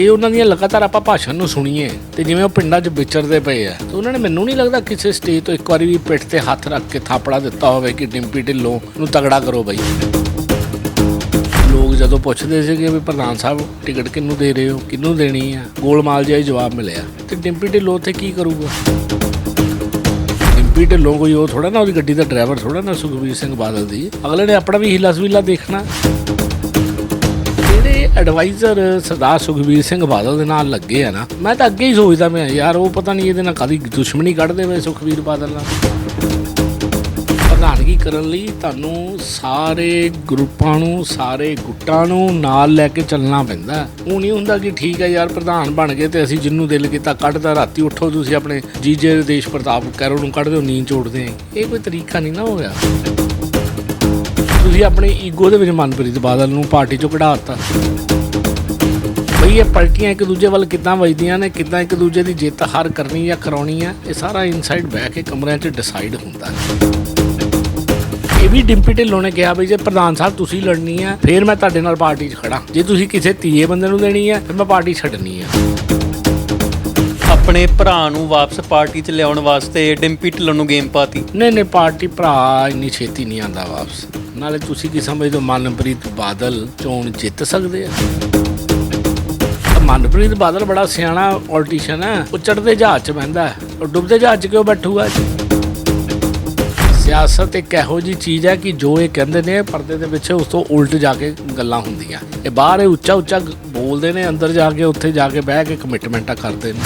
ਜੇ ਉਹਨਾਂ ਦੀਆਂ ਲਗਾਤਾਰ ਆਪਾਂ ਭਾਸ਼ਣ ਨੂੰ ਸੁਣੀਏ ਤੇ ਜਿਵੇਂ ਉਹ ਪਿੰਡਾਂ 'ਚ ਵਿਚਰਦੇ ਪਏ ਆ, ਤੇ ਉਹਨਾਂ ਨੇ ਮੈਨੂੰ ਨਹੀਂ ਲੱਗਦਾ ਕਿਸੇ ਸਟੇਜ ਤੋਂ ਇੱਕ ਵਾਰੀ ਵੀ ਪਿੱਠ ਤੇ ਹੱਥ ਰੱਖ ਕੇ ਥਾਪੜਾ ਦਿੱਤਾ ਹੋਵੇ ਕਿ ਡਿੰਪੀ ਢਿੱਲੋਂ ਨੂੰ ਤਗੜਾ ਕਰੋ ਬਈ। ਲੋਕ ਜਦੋਂ ਪੁੱਛਦੇ ਸੀਗੇ ਵੀ ਪ੍ਰਧਾਨ ਸਾਹਿਬ, ਟਿਕਟ ਕਿਹਨੂੰ ਦੇ ਰਹੇ ਹੋ? ਕਿਹਨੂੰ ਦੇਣੀ ਆ? ਗੋਲਮਾਲ ਜਿਹਾ ਹੀ ਜਵਾਬ ਮਿਲਿਆ, ਤੇ ਡਿੰਪੀ ਢਿੱਲੋਂ ਉੱਥੇ ਕੀ ਕਰੂਗਾ? ਡਿੰਪੀ ਢਿੱਲੋਂ ਕੋਈ ਉਹ ਥੋੜਾ ਨਾ, ਉਹਦੀ ਗੱਡੀ ਦਾ ਡਰਾਈਵਰ ਥੋੜਾ ਨਾ, ਸੁਖਬੀਰ ਸਿੰਘ ਬਾਦਲ ਦੀ। ਅਗਲੇ ਨੇ ਆਪਣਾ ਵੀ ਹੀਲਾ ਸਵੀਲਾ ਦੇਖਣਾ। ਐਡਵਾਈਜ਼ਰ ਸਰਦਾਰ ਸੁਖਬੀਰ ਸਿੰਘ ਬਾਦਲ ਦੇ ਨਾਲ ਲੱਗੇ ਆ ਨਾ, ਮੈਂ ਤਾਂ ਅੱਗੇ ਹੀ ਸੋਚਦਾ ਮੈਂ ਯਾਰ ਉਹ ਪਤਾ ਨਹੀਂ ਇਹਦੇ ਨਾਲ ਕਾਦੀ ਦੁਸ਼ਮਣੀ ਕੱਢਦੇ ਵੇ ਸੁਖਬੀਰ ਬਾਦਲ ਨਾਲ। ਪ੍ਰਧਾਨਗੀ ਕਰਨ ਲਈ ਤੁਹਾਨੂੰ ਸਾਰੇ ਗਰੁੱਪਾਂ ਨੂੰ, ਸਾਰੇ ਗੁੱਟਾਂ ਨੂੰ ਨਾਲ ਲੈ ਕੇ ਚੱਲਣਾ ਪੈਂਦਾ। ਉਹ ਨਹੀਂ ਹੁੰਦਾ ਕਿ ਠੀਕ ਹੈ ਯਾਰ ਪ੍ਰਧਾਨ ਬਣ ਗਏ ਤੇ ਅਸੀਂ ਜਿੰਨੂੰ ਦਿਲ ਕੀਤਾ ਕੱਢਦਾ, ਰਾਤੀ ਉੱਠੋ ਤੁਸੀਂ ਆਪਣੇ ਜੀਜੇ ਦੇ ਦੇਸ਼ ਪ੍ਰਤਾਪ ਕੈਰੋ ਨੂੰ ਕੱਢ ਦਿਓ ਨੀਂਦ ਚੋੜਦੇ ਇਹ ਕੋਈ ਤਰੀਕਾ ਨਹੀਂ ਨਾ ਹੋਇਆ। ਤੁਸੀਂ ਆਪਣੇ ਈਗੋ ਦੇ ਵਿੱਚ ਮਨਪ੍ਰੀਤ ਬਾਦਲ ਨੂੰ ਪਾਰਟੀ ਚੋਂ ਕਢਾ ਦਿੱਤਾ। ਬਈ ਇਹ ਪਾਰਟੀਆਂ ਇੱਕ ਦੂਜੇ ਵੱਲ ਕਿੱਦਾਂ ਵੱਜਦੀਆਂ ਨੇ ਕਿੱਦਾਂ ਇੱਕ ਦੂਜੇ ਦੀ ਜਿੱਤ ਹਾਰ ਕਰਨੀ ਜਾਂ ਕਰਾਉਣੀ ਆ ਇਹ ਸਾਰਾ ਇਨਸਾਈਡ ਬਹਿ ਕੇ ਕਮਰਿਆਂ 'ਚ ਡਿਸਾਈਡ ਹੁੰਦਾ ਹੈ। ਇਹ ਵੀ ਡਿੰਪੀ ਢਿੱਲੋਂ ਨੇ ਕਿਹਾ ਬਈ ਜੇ ਪ੍ਰਧਾਨ ਸਾਹਿਬ ਤੁਸੀਂ ਲੜਨੀ ਆ ਫਿਰ ਮੈਂ ਤੁਹਾਡੇ ਨਾਲ ਪਾਰਟੀ 'ਚ ਖੜਾ ਜੇ ਤੁਸੀਂ ਕਿਸੇ ਤੀਏ ਬੰਦੇ ਨੂੰ ਦੇਣੀ ਆ ਫਿਰ ਮੈਂ ਪਾਰਟੀ ਛੱਡਣੀ ਆ। ਆਪਣੇ ਭਰਾ ਨੂੰ ਵਾਪਸ ਪਾਰਟੀ 'ਚ ਲਿਆਉਣ ਵਾਸਤੇ ਡਿੰਪੀ ਢਿੱਲੋਂ ਨੂੰ ਗੇਮ ਪਾਤੀ। ਨਹੀਂ ਨਹੀਂ ਪਾਰਟੀ ਭਰਾ ਇੰਨੀ ਛੇਤੀ ਨਹੀਂ ਆਂਦਾ ਵਾਪਸ। ਨਾਲੇ ਤੁਸੀਂ ਕੀ ਸਮਝਦੇ ਹੋ ਮਨਪ੍ਰੀਤ ਬਾਦਲ ਚੋਣ ਜਿੱਤ ਸਕਦੇ ਆ? ਮਨਪ੍ਰੀਤ ਬਾਦਲ ਬੜਾ ਸਿਆਣਾ ਪੋਲੀਟੀਸ਼ੀਅਨ ਹੈ। ਉਹ ਚੜਦੇ ਜਹਾਜ਼ 'ਚ ਬਹਿੰਦਾ ਹੈ। ਉਹ ਡੁੱਬਦੇ ਜਹਾਜ਼ 'ਚ ਕਿਉਂ ਬੈਠੂਗਾ? ਸਿਆਸਤ ਇੱਕ ਇਹੋ ਜੀ ਚੀਜ਼ ਹੈ ਕਿ ਜੋ ਇਹ ਕਹਿੰਦੇ ਨੇ, ਪਰਦੇ ਦੇ ਪਿੱਛੇ ਉਸ ਤੋਂ ਉਲਟ ਜਾ ਕੇ ਗੱਲਾਂ ਹੁੰਦੀਆਂ। ਇਹ ਬਾਹਰ ਇਹ ਉੱਚਾ ਉੱਚਾ ਬੋਲਦੇ ਨੇ, ਅੰਦਰ ਜਾ ਕੇ, ਉੱਥੇ ਜਾ ਕੇ ਬਹਿ ਕੇ ਕਮਿਟਮੈਂਟਾਂ ਕਰਦੇ ਨੇ।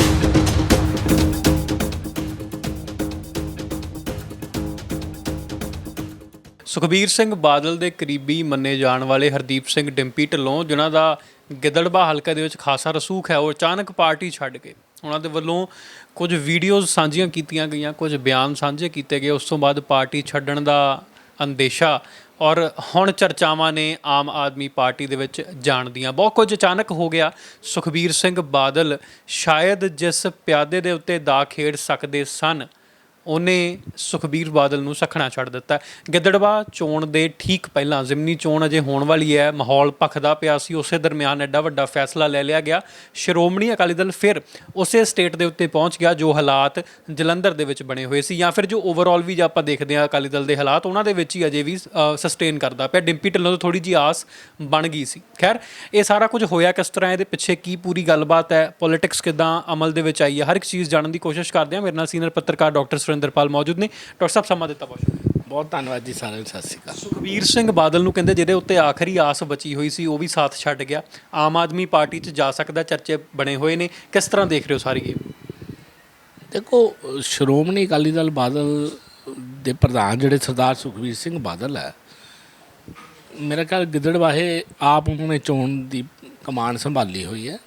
ਸੁਖਬੀਰ ਸਿੰਘ ਬਾਦਲ ਦੇ ਕਰੀਬੀ ਮੰਨੇ ਜਾਣ ਵਾਲੇ ਹਰਦੀਪ ਸਿੰਘ ਡਿੰਪੀ ਢਿੱਲੋਂ, ਜਿਨ੍ਹਾਂ ਦਾ ਗਿੱਦੜਬਾ ਹਲਕਾ ਦੇ ਵਿੱਚ ਖਾਸਾ ਰਸੂਖ ਹੈ, ਉਹ ਅਚਾਨਕ ਪਾਰਟੀ ਛੱਡ ਕੇ, ਉਹਨਾਂ ਦੇ ਵੱਲੋਂ ਕੁਝ ਵੀਡੀਓਜ਼ ਸਾਂਝੀਆਂ ਕੀਤੀਆਂ ਗਈਆਂ, ਕੁਝ ਬਿਆਨ ਸਾਂਝੇ ਕੀਤੇ ਗਏ, ਉਸ ਤੋਂ ਬਾਅਦ ਪਾਰਟੀ ਛੱਡਣ ਦਾ ਅੰਦੇਸ਼ਾ ਔਰ ਹੁਣ ਚਰਚਾਵਾਂ ਨੇ ਆਮ ਆਦਮੀ ਪਾਰਟੀ ਦੇ ਵਿੱਚ ਜਾਣ ਦੀਆਂ। ਬਹੁਤ ਕੁਝ ਅਚਾਨਕ ਹੋ ਗਿਆ। ਸੁਖਬੀਰ ਸਿੰਘ ਬਾਦਲ ਸ਼ਾਇਦ ਜਿਸ ਪਿਆਦੇ ਦੇ ਉੱਤੇ ਦਾ ਖੇਡ ਸਕਦੇ ਸਨ ਉਹਨੇ ਸੁਖਬੀਰ ਬਾਦਲ ਨੂੰ ਸਖਣਾ ਛੱਡ ਦਿੱਤਾ। ਗਿੱਦੜਵਾ ਚੋਣ ਦੇ ਠੀਕ ਪਹਿਲਾਂ ਜ਼ਿਮਨੀ ਚੋਣ ਅਜੇ ਹੋਣ ਵਾਲੀ ਹੈ। ਮਾਹੌਲ ਭਖਦਾ ਪਿਆ ਸੀ। ਉਸੇ ਦਰਮਿਆਨ ਐਡਾ ਵੱਡਾ ਫੈਸਲਾ ਲੈ ਲਿਆ ਗਿਆ। ਸ਼੍ਰੋਮਣੀ ਅਕਾਲੀ ਦਲ ਫਿਰ ਉਸੇ ਸਟੇਟ ਦੇ ਉੱਤੇ ਪਹੁੰਚ ਗਿਆ, ਜੋ ਹਾਲਾਤ ਜਲੰਧਰ ਦੇ ਵਿੱਚ ਬਣੇ ਹੋਏ ਸੀ ਜਾਂ ਫਿਰ ਜੋ ਓਵਰਆਲ ਵੀ ਜੇ ਆਪਾਂ ਦੇਖਦੇ ਹਾਂ ਅਕਾਲੀ ਦਲ ਦੇ ਹਾਲਾਤ, ਉਹਨਾਂ ਦੇ ਵਿੱਚ ਹੀ ਅਜੇ ਵੀ ਸਸਟੇਨ ਕਰਦਾ ਪਿਆ। ਡਿੰਪੀ ਢਿੱਲੋਂ ਤੋਂ ਥੋੜੀ ਜੀ ਆਸ ਬਣ ਗਈ ਸੀ। ਖੈਰ, ਇਹ ਸਾਰਾ ਕੁਝ ਹੋਇਆ ਕਿਸ ਤਰ੍ਹਾਂ? ਇਹਦੇ ਪਿੱਛੇ ਕੀ ਪੂਰੀ ਗੱਲਬਾਤ ਹੈ? ਪੋਲਿਟਿਕਸ ਕਿਦਾਂ ਅਮਲ ਦੇ ਵਿੱਚ ਆਈ ਹੈ? ਹਰ ਇੱਕ ਚੀਜ਼ ਜਾਣਨ ਦੀ ਕੋਸ਼ਿਸ਼ ਕਰਦੇ ਹਾਂ। ਮੇਰੇ ਨਾਲ ਸੀਨੀਅਰ ਪੱਤਰਕਾਰ ਡਾਕਟਰ ਸੁਰਿੰਦਰਪਾਲ ਮੌਜੂਦ ਨੇ। ਡਾਕਟਰ ਸਾਹਿਬ ਸਮਾਂ ਦਿੱਤਾ ਬਹੁਤ ਸ਼ੁਕਰੀਆ। ਬਹੁਤ ਧੰਨਵਾਦ ਜੀ ਸਾਰਿਆਂ ਨੂੰ ਸਤਿ ਸ਼੍ਰੀ ਅਕਾਲ। ਸੁਖਬੀਰ ਸਿੰਘ ਬਾਦਲ ਨੂੰ ਕਹਿੰਦੇ ਜਿਹਦੇ ਉੱਤੇ ਆਖਰੀ ਆਸ ਬਚੀ ਹੋਈ ਸੀ ਉਹ ਵੀ ਸਾਥ ਛੱਡ ਗਿਆ। ਆਮ ਆਦਮੀ ਪਾਰਟੀ 'ਚ ਜਾ ਸਕਦਾ ਚਰਚੇ ਬਣੇ ਹੋਏ ਨੇ। ਕਿਸ ਤਰ੍ਹਾਂ ਦੇਖ ਰਹੇ ਹੋ ਸਾਰੀ ਗੇਮ ਦੇਖੋ ਸ਼੍ਰੋਮਣੀ ਅਕਾਲੀ ਦਲ ਬਾਦਲ ਦੇ ਪ੍ਰਧਾਨ ਜਿਹੜੇ ਸਰਦਾਰ ਸੁਖਬੀਰ ਸਿੰਘ ਬਾਦਲ ਹੈ ਮੇਰਾ ਖਿਆਲ ਗਿੱਦੜਵਾਹੇ ਆਪ ਉਹਨਾਂ ਨੇ ਚੋਣ ਦੀ ਕਮਾਨ ਸੰਭਾਲੀ ਹੋਈ ਹੈ।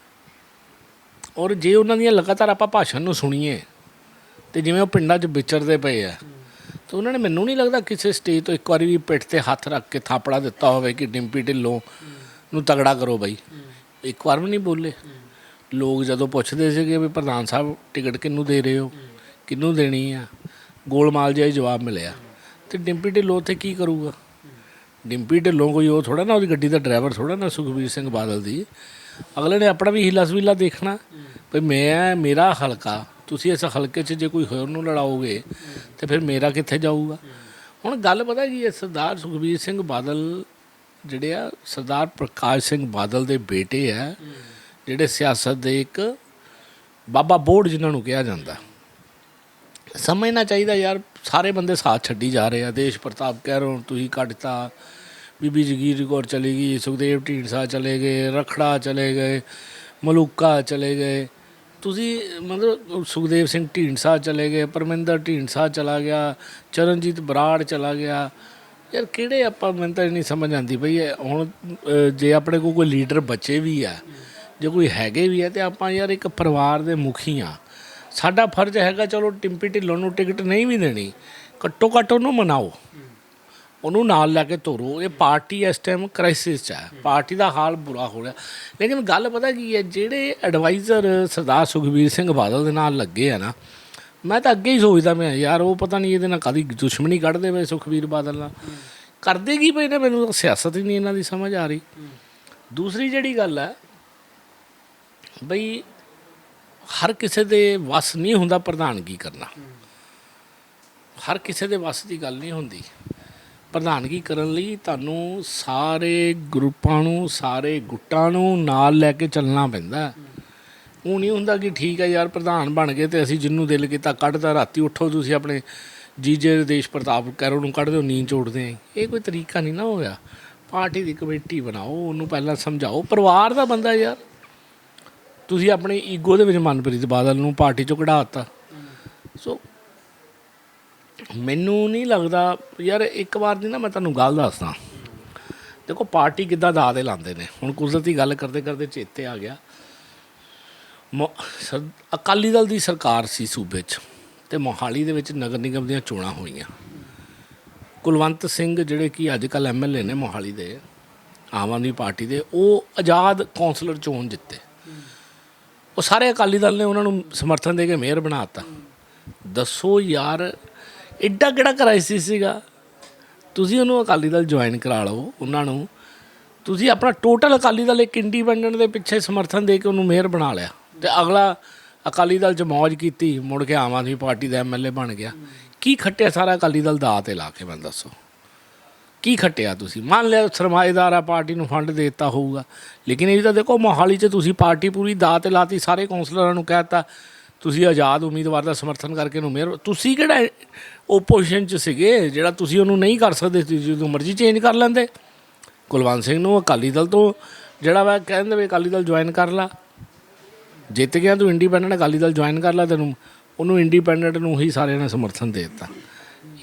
ਔਰ ਜੇ ਉਹਨਾਂ ਦੀਆਂ ਲਗਾਤਾਰ ਆਪਾਂ ਭਾਸ਼ਣ ਨੂੰ ਸੁਣੀਏ ਤੇ ਜਿਵੇਂ ਉਹ ਪਿੰਡਾਂ 'ਚ ਵਿਚਰਦੇ ਪਏ ਆ, ਤਾਂ ਉਹਨਾਂ ਨੇ ਮੈਨੂੰ ਨਹੀਂ ਲੱਗਦਾ ਕਿਸੇ ਸਟੇਜ ਤੋਂ ਇੱਕ ਵਾਰੀ ਵੀ ਪਿੱਠ ਤੇ ਹੱਥ ਰੱਖ ਕੇ ਥਾਪੜਾ ਦਿੱਤਾ ਹੋਵੇ ਕਿ ਡਿੰਪੀ ਢਿੱਲੋਂ ਨੂੰ ਤਗੜਾ ਕਰੋ ਬਾਈ। ਇੱਕ ਵਾਰ ਵੀ ਨਹੀਂ ਬੋਲੇ। ਲੋਕ ਜਦੋਂ ਪੁੱਛਦੇ ਸੀਗੇ ਵੀ ਪ੍ਰਧਾਨ ਸਾਹਿਬ, ਟਿਕਟ ਕਿਹਨੂੰ ਦੇ ਰਹੇ ਹੋ? ਕਿਹਨੂੰ ਦੇਣੀ ਆ? ਗੋਲਮਾਲ ਜਿਹਾ ਹੀ ਜਵਾਬ ਮਿਲਿਆ। ਤੇ ਡਿੰਪੀ ਢਿੱਲੋਂ ਉੱਥੇ ਕੀ ਕਰੂਗਾ? ਡਿੰਪੀ ਢਿੱਲੋਂ ਕੋਈ ਉਹ ਥੋੜਾ ਨਾ, ਉਹਦੀ ਗੱਡੀ ਦਾ ਡਰਾਈਵਰ ਥੋੜਾ ਨਾ, ਸੁਖਬੀਰ ਸਿੰਘ ਬਾਦਲ ਦੀ। ਅਗਲੇ ਨੇ ਆਪਣਾ ਵੀ ਹੀਲਾ ਸਵੀਲਾ ਦੇਖਣਾ। ਵੀ ਮੈਂ, ਮੇਰਾ ਹਲਕਾ ਤੁਸੀਂ ਇਸ ਹਲਕੇ 'ਚ ਜੇ ਕੋਈ ਹੋਰ ਨੂੰ ਲੜਾਓਗੇ, ਤੇ ਫਿਰ ਮੇਰਾ ਕਿੱਥੇ ਜਾਊਗਾ? ਹੁਣ ਗੱਲ ਪਤਾ ਕੀ ਹੈ, ਸਰਦਾਰ ਸੁਖਬੀਰ ਸਿੰਘ ਬਾਦਲ ਜਿਹੜੇ ਆ, ਸਰਦਾਰ ਪ੍ਰਕਾਸ਼ ਸਿੰਘ ਬਾਦਲ ਦੇ ਬੇਟੇ ਆ, ਜਿਹੜੇ ਸਿਆਸਤ ਦੇ ਇੱਕ ਬਾਬਾ ਬੋੜ ਜਿਨ੍ਹਾਂ ਨੂੰ ਕਿਹਾ ਜਾਂਦਾ। ਸਮਝਣਾ ਚਾਹੀਦਾ ਯਾਰ, ਸਾਰੇ ਬੰਦੇ ਸਾਥ ਛੱਡੀ ਜਾ ਰਹੇ ਆ, ਦੇਸ਼ ਪ੍ਰਤਾਪ ਕਹਿ ਰਹੇ ਹੋ ਤੁਸੀਂ ਕੱਢਤਾ ਬੀਬੀ ਜਗੀਰ ਕੌਰ ਚਲੀ ਗਈ, ਸੁਖਦੇਵ ਢੀਂਡਸਾ ਚਲੇ ਗਏ, ਰਖੜਾ ਚਲੇ ਗਏ, ਮਲੂਕਾ ਚਲੇ ਗਏ ਤੁਸੀਂ ਮਤਲਬ ਸੁਖਦੇਵ ਸਿੰਘ ਢੀਂਡਸਾ ਚਲੇ ਗਏ, ਪਰਮਿੰਦਰ ਢੀਂਡਸਾ ਚਲਾ ਗਿਆ, ਚਰਨਜੀਤ ਬਰਾੜ ਚਲਾ ਗਿਆ। ਯਾਰ ਕਿਹੜੇ ਆਪਾਂ, ਮੈਨੂੰ ਤਾਂ ਨਹੀਂ ਸਮਝ ਆਉਂਦੀ ਬਈ ਹੁਣ ਜੇ ਆਪਣੇ ਕੋਲ ਕੋਈ ਲੀਡਰ ਬਚੇ ਵੀ ਆ, ਜੇ ਕੋਈ ਹੈਗੇ ਵੀ ਆ, ਤੇ ਆਪਾਂ ਯਾਰ ਇੱਕ ਪਰਿਵਾਰ ਦੇ ਮੁਖੀ ਆ। ਸਾਡਾ ਫਰਜ਼ ਹੈਗਾ, ਚਲੋ ਟਿੰਪੀ ਢਿੱਲੋਂ ਨੂੰ ਟਿਕਟ ਨਹੀਂ ਵੀ ਦੇਣੀ ਘੱਟੋ ਘੱਟ ਉਹਨੂੰ ਮਨਾਓ। ਉਹਨੂੰ ਨਾਲ ਲੈ ਕੇ ਤੋਰੋ। ਇਹ ਪਾਰਟੀ ਇਸ ਟਾਈਮ ਕ੍ਰਾਈਸਿਸ 'ਚ ਹੈ। ਪਾਰਟੀ ਦਾ ਹਾਲ ਬੁਰਾ ਹੋ ਰਿਹਾ। ਲੇਕਿਨ ਗੱਲ ਪਤਾ ਕੀ ਹੈ, ਜਿਹੜੇ ਐਡਵਾਈਜ਼ਰ ਸਰਦਾਰ ਸੁਖਬੀਰ ਸਿੰਘ ਬਾਦਲ ਦੇ ਨਾਲ ਲੱਗੇ ਆ ਨਾ, ਮੈਂ ਤਾਂ ਅੱਗੇ ਹੀ ਸੋਚਦਾ ਮੈਂ ਯਾਰ ਉਹ ਪਤਾ ਨਹੀਂ ਇਹਦੇ ਨਾਲ ਕਾਦੀ ਦੁਸ਼ਮਣੀ ਕੱਢਦੇ ਵੇ ਸੁਖਬੀਰ ਬਾਦਲ ਨਾਲ। ਕਰਦੇ ਕੀ ਪਏ ਨੇ? ਮੈਨੂੰ ਸਿਆਸਤ ਹੀ ਨਹੀਂ ਇਹਨਾਂ ਦੀ ਸਮਝ ਆ ਰਹੀ। ਦੂਸਰੀ ਜਿਹੜੀ ਗੱਲ ਹੈ, ਬਈ ਹਰ ਕਿਸੇ ਦੇ ਵਸ ਨਹੀਂ ਹੁੰਦਾ ਪ੍ਰਧਾਨਗੀ ਕਰਨਾ। ਹਰ ਕਿਸੇ ਦੇ ਵਸ ਦੀ ਗੱਲ ਨਹੀਂ ਹੁੰਦੀ। ਪ੍ਰਧਾਨਗੀ ਕਰਨ ਲਈ ਤੁਹਾਨੂੰ ਸਾਰੇ ਗਰੁੱਪਾਂ ਨੂੰ, ਸਾਰੇ ਗੁੱਟਾਂ ਨੂੰ ਨਾਲ ਲੈ ਕੇ ਚੱਲਣਾ ਪੈਂਦਾ। ਉਹ ਨਹੀਂ ਹੁੰਦਾ ਕਿ ਠੀਕ ਹੈ ਯਾਰ, ਪ੍ਰਧਾਨ ਬਣ ਗਏ ਤੇ ਅਸੀਂ ਜਿੰਨੂੰ ਦਿਲ ਕੀਤਾ ਕੱਢਦਾ ਰਾਤੀ ਉੱਠੋ ਤੁਸੀਂ ਆਪਣੇ ਜੀਜੇ ਦੇਸ਼ ਪ੍ਰਤਾਪ ਕਰੋ ਨੂੰ ਕੱਢ ਦਿਓ, ਨੀਂਦ ਚੋੜਦੇ ਆਂ। ਇਹ ਕੋਈ ਤਰੀਕਾ ਨਹੀਂ ਨਾ ਹੋਇਆ। ਪਾਰਟੀ ਦੀ ਕਮੇਟੀ ਬਣਾਓ, ਉਹਨੂੰ ਪਹਿਲਾਂ ਸਮਝਾਓ। ਪਰਿਵਾਰ ਦਾ ਬੰਦਾ ਯਾਰ। ਤੁਸੀਂ ਆਪਣੇ ਈਗੋ ਦੇ ਵਿੱਚ ਮਨਪ੍ਰੀਤ ਬਾਦਲ ਨੂੰ ਪਾਰਟੀ ਚੋਂ ਕਢਾਤਾ ਸੋ ਮੈਨੂੰ ਨਹੀਂ ਲੱਗਦਾ, ਯਾਰ ਇੱਕ ਵਾਰ ਦੀ ਨਾ ਮੈਂ ਤੁਹਾਨੂੰ ਗੱਲ ਦੱਸਦਾ। ਦੇਖੋ, ਪਾਰਟੀ ਕਿੱਦਾਂ ਦਾ ਦੇ ਲਾਉਂਦੇ ਨੇ। ਹੁਣ ਕੁਦਰਤੀ ਗੱਲ ਕਰਦੇ ਕਰਦੇ ਚੇਤੇ ਆ ਗਿਆ। ਮੋ- ਸਰ- ਅਕਾਲੀ ਦਲ ਦੀ ਸਰਕਾਰ ਸੀ ਸੂਬੇ 'ਚ ਤੇ ਮੋਹਾਲੀ ਦੇ ਵਿੱਚ ਨਗਰ ਨਿਗਮ ਦੀਆਂ ਚੋਣਾਂ ਹੋਈਆਂ। ਕੁਲਵੰਤ ਸਿੰਘ ਜਿਹੜੇ ਕਿ ਅੱਜ ਕੱਲ ਐਮਐਲਏ ਨੇ ਮੋਹਾਲੀ ਦੇ, ਆਮ ਆਦਮੀ ਪਾਰਟੀ ਦੇ, ਉਹ ਆਜ਼ਾਦ ਕੌਂਸਲਰ ਚੋਣ ਜਿੱਤੇ। ਉਹ ਸਾਰੇ ਅਕਾਲੀ ਦਲ ਨੇ ਉਹਨਾਂ ਨੂੰ ਸਮਰਥਨ ਦੇ ਕੇ ਮੇਅਰ ਬਣਾਤਾ ਦੱਸੋ ਯਾਰ ਐਡਾ ਕਿਹੜਾ ਕ੍ਰਾਈਸਿਸ ਸੀਗਾ? ਤੁਸੀਂ ਉਹਨੂੰ ਅਕਾਲੀ ਦਲ ਜੁਆਇਨ ਕਰਾ ਲਓ, ਉਹਨਾਂ ਨੂੰ। ਤੁਸੀਂ ਆਪਣਾ ਟੋਟਲ ਅਕਾਲੀ ਦਲ ਇੱਕ ਇੰਡੀਪੈਂਡੈਂਟ ਦੇ ਪਿੱਛੇ ਸਮਰਥਨ ਦੇ ਕੇ ਉਹਨੂੰ ਮੇਅਰ ਬਣਾ ਲਿਆ। ਤੇ ਅਗਲਾ ਅਕਾਲੀ ਦਲ ਚ ਮौज ਕੀਤੀ, ਮੁੜ ਕੇ ਆਮ ਆਦਮੀ ਪਾਰਟੀ ਦਾ ਐਮਐਲਏ ਬਣ ਗਿਆ। ਕੀ ਖੱਟਿਆ ਸਾਰਾ ਅਕਾਲੀ ਦਲ ਦਾ ਤੇ ਲਾ ਕੇ, ਮੈਨੂੰ ਦੱਸੋ। ਕੀ ਖੱਟਿਆ ਤੁਸੀਂ? ਮੰਨ ਲਿਆ ਸਰਮਾਏਦਾਰ ਆ, ਪਾਰਟੀ ਨੂੰ ਫੰਡ ਦੇ ਦਿੱਤਾ ਹੋਊਗਾ। ਲੇਕਿਨ ਇਹ ਵੀ ਤਾਂ ਦੇਖੋ, ਮੋਹਾਲੀ 'ਚ ਤੁਸੀਂ ਪਾਰਟੀ ਪੂਰੀ ਦਾ ਤੇ ਲਾਤੀ, ਸਾਰੇ ਕੌਂਸਲਰਾਂ ਨੂੰ ਕਹਿਤਾ ਤੁਸੀਂ ਆਜ਼ਾਦ ਉਮੀਦਵਾਰ ਦਾ ਸਮਰਥਨ ਕਰਕੇ ਨੂੰ ਮੇਅਰ ਤੁਸੀਂ ਕਿਹੜਾ ਓਪੋਜੀਸ਼ਨ 'ਚ ਸੀਗੇ? ਜਿਹੜਾ ਤੁਸੀਂ ਉਹਨੂੰ ਨਹੀਂ ਕਰ ਸਕਦੇ ਸੀ ਜਦੋਂ ਮਰਜ਼ੀ ਚੇਂਜ ਕਰ ਲੈਂਦੇ। ਕੁਲਵੰਤ ਸਿੰਘ ਨੂੰ ਅਕਾਲੀ ਦਲ ਤੋਂ ਜਿਹੜਾ ਵਾ ਕਹਿੰਦੇ ਵੀ ਅਕਾਲੀ ਦਲ ਜੁਆਇਨ ਕਰ ਲਾ। ਜਿੱਤ ਗਿਆ ਤੂੰ ਇੰਡੀਪੈਂਡੈਂਟ ਅਕਾਲੀ ਦਲ ਜੁਆਇਨ ਕਰ ਲਾ ਤੈਨੂੰ। ਉਹਨੂੰ ਇੰਡੀਪੈਂਡੈਂਟ ਨੂੰ ਹੀ ਸਾਰਿਆਂ ਨੇ ਸਮਰਥਨ ਦੇ ਦਿੱਤਾ।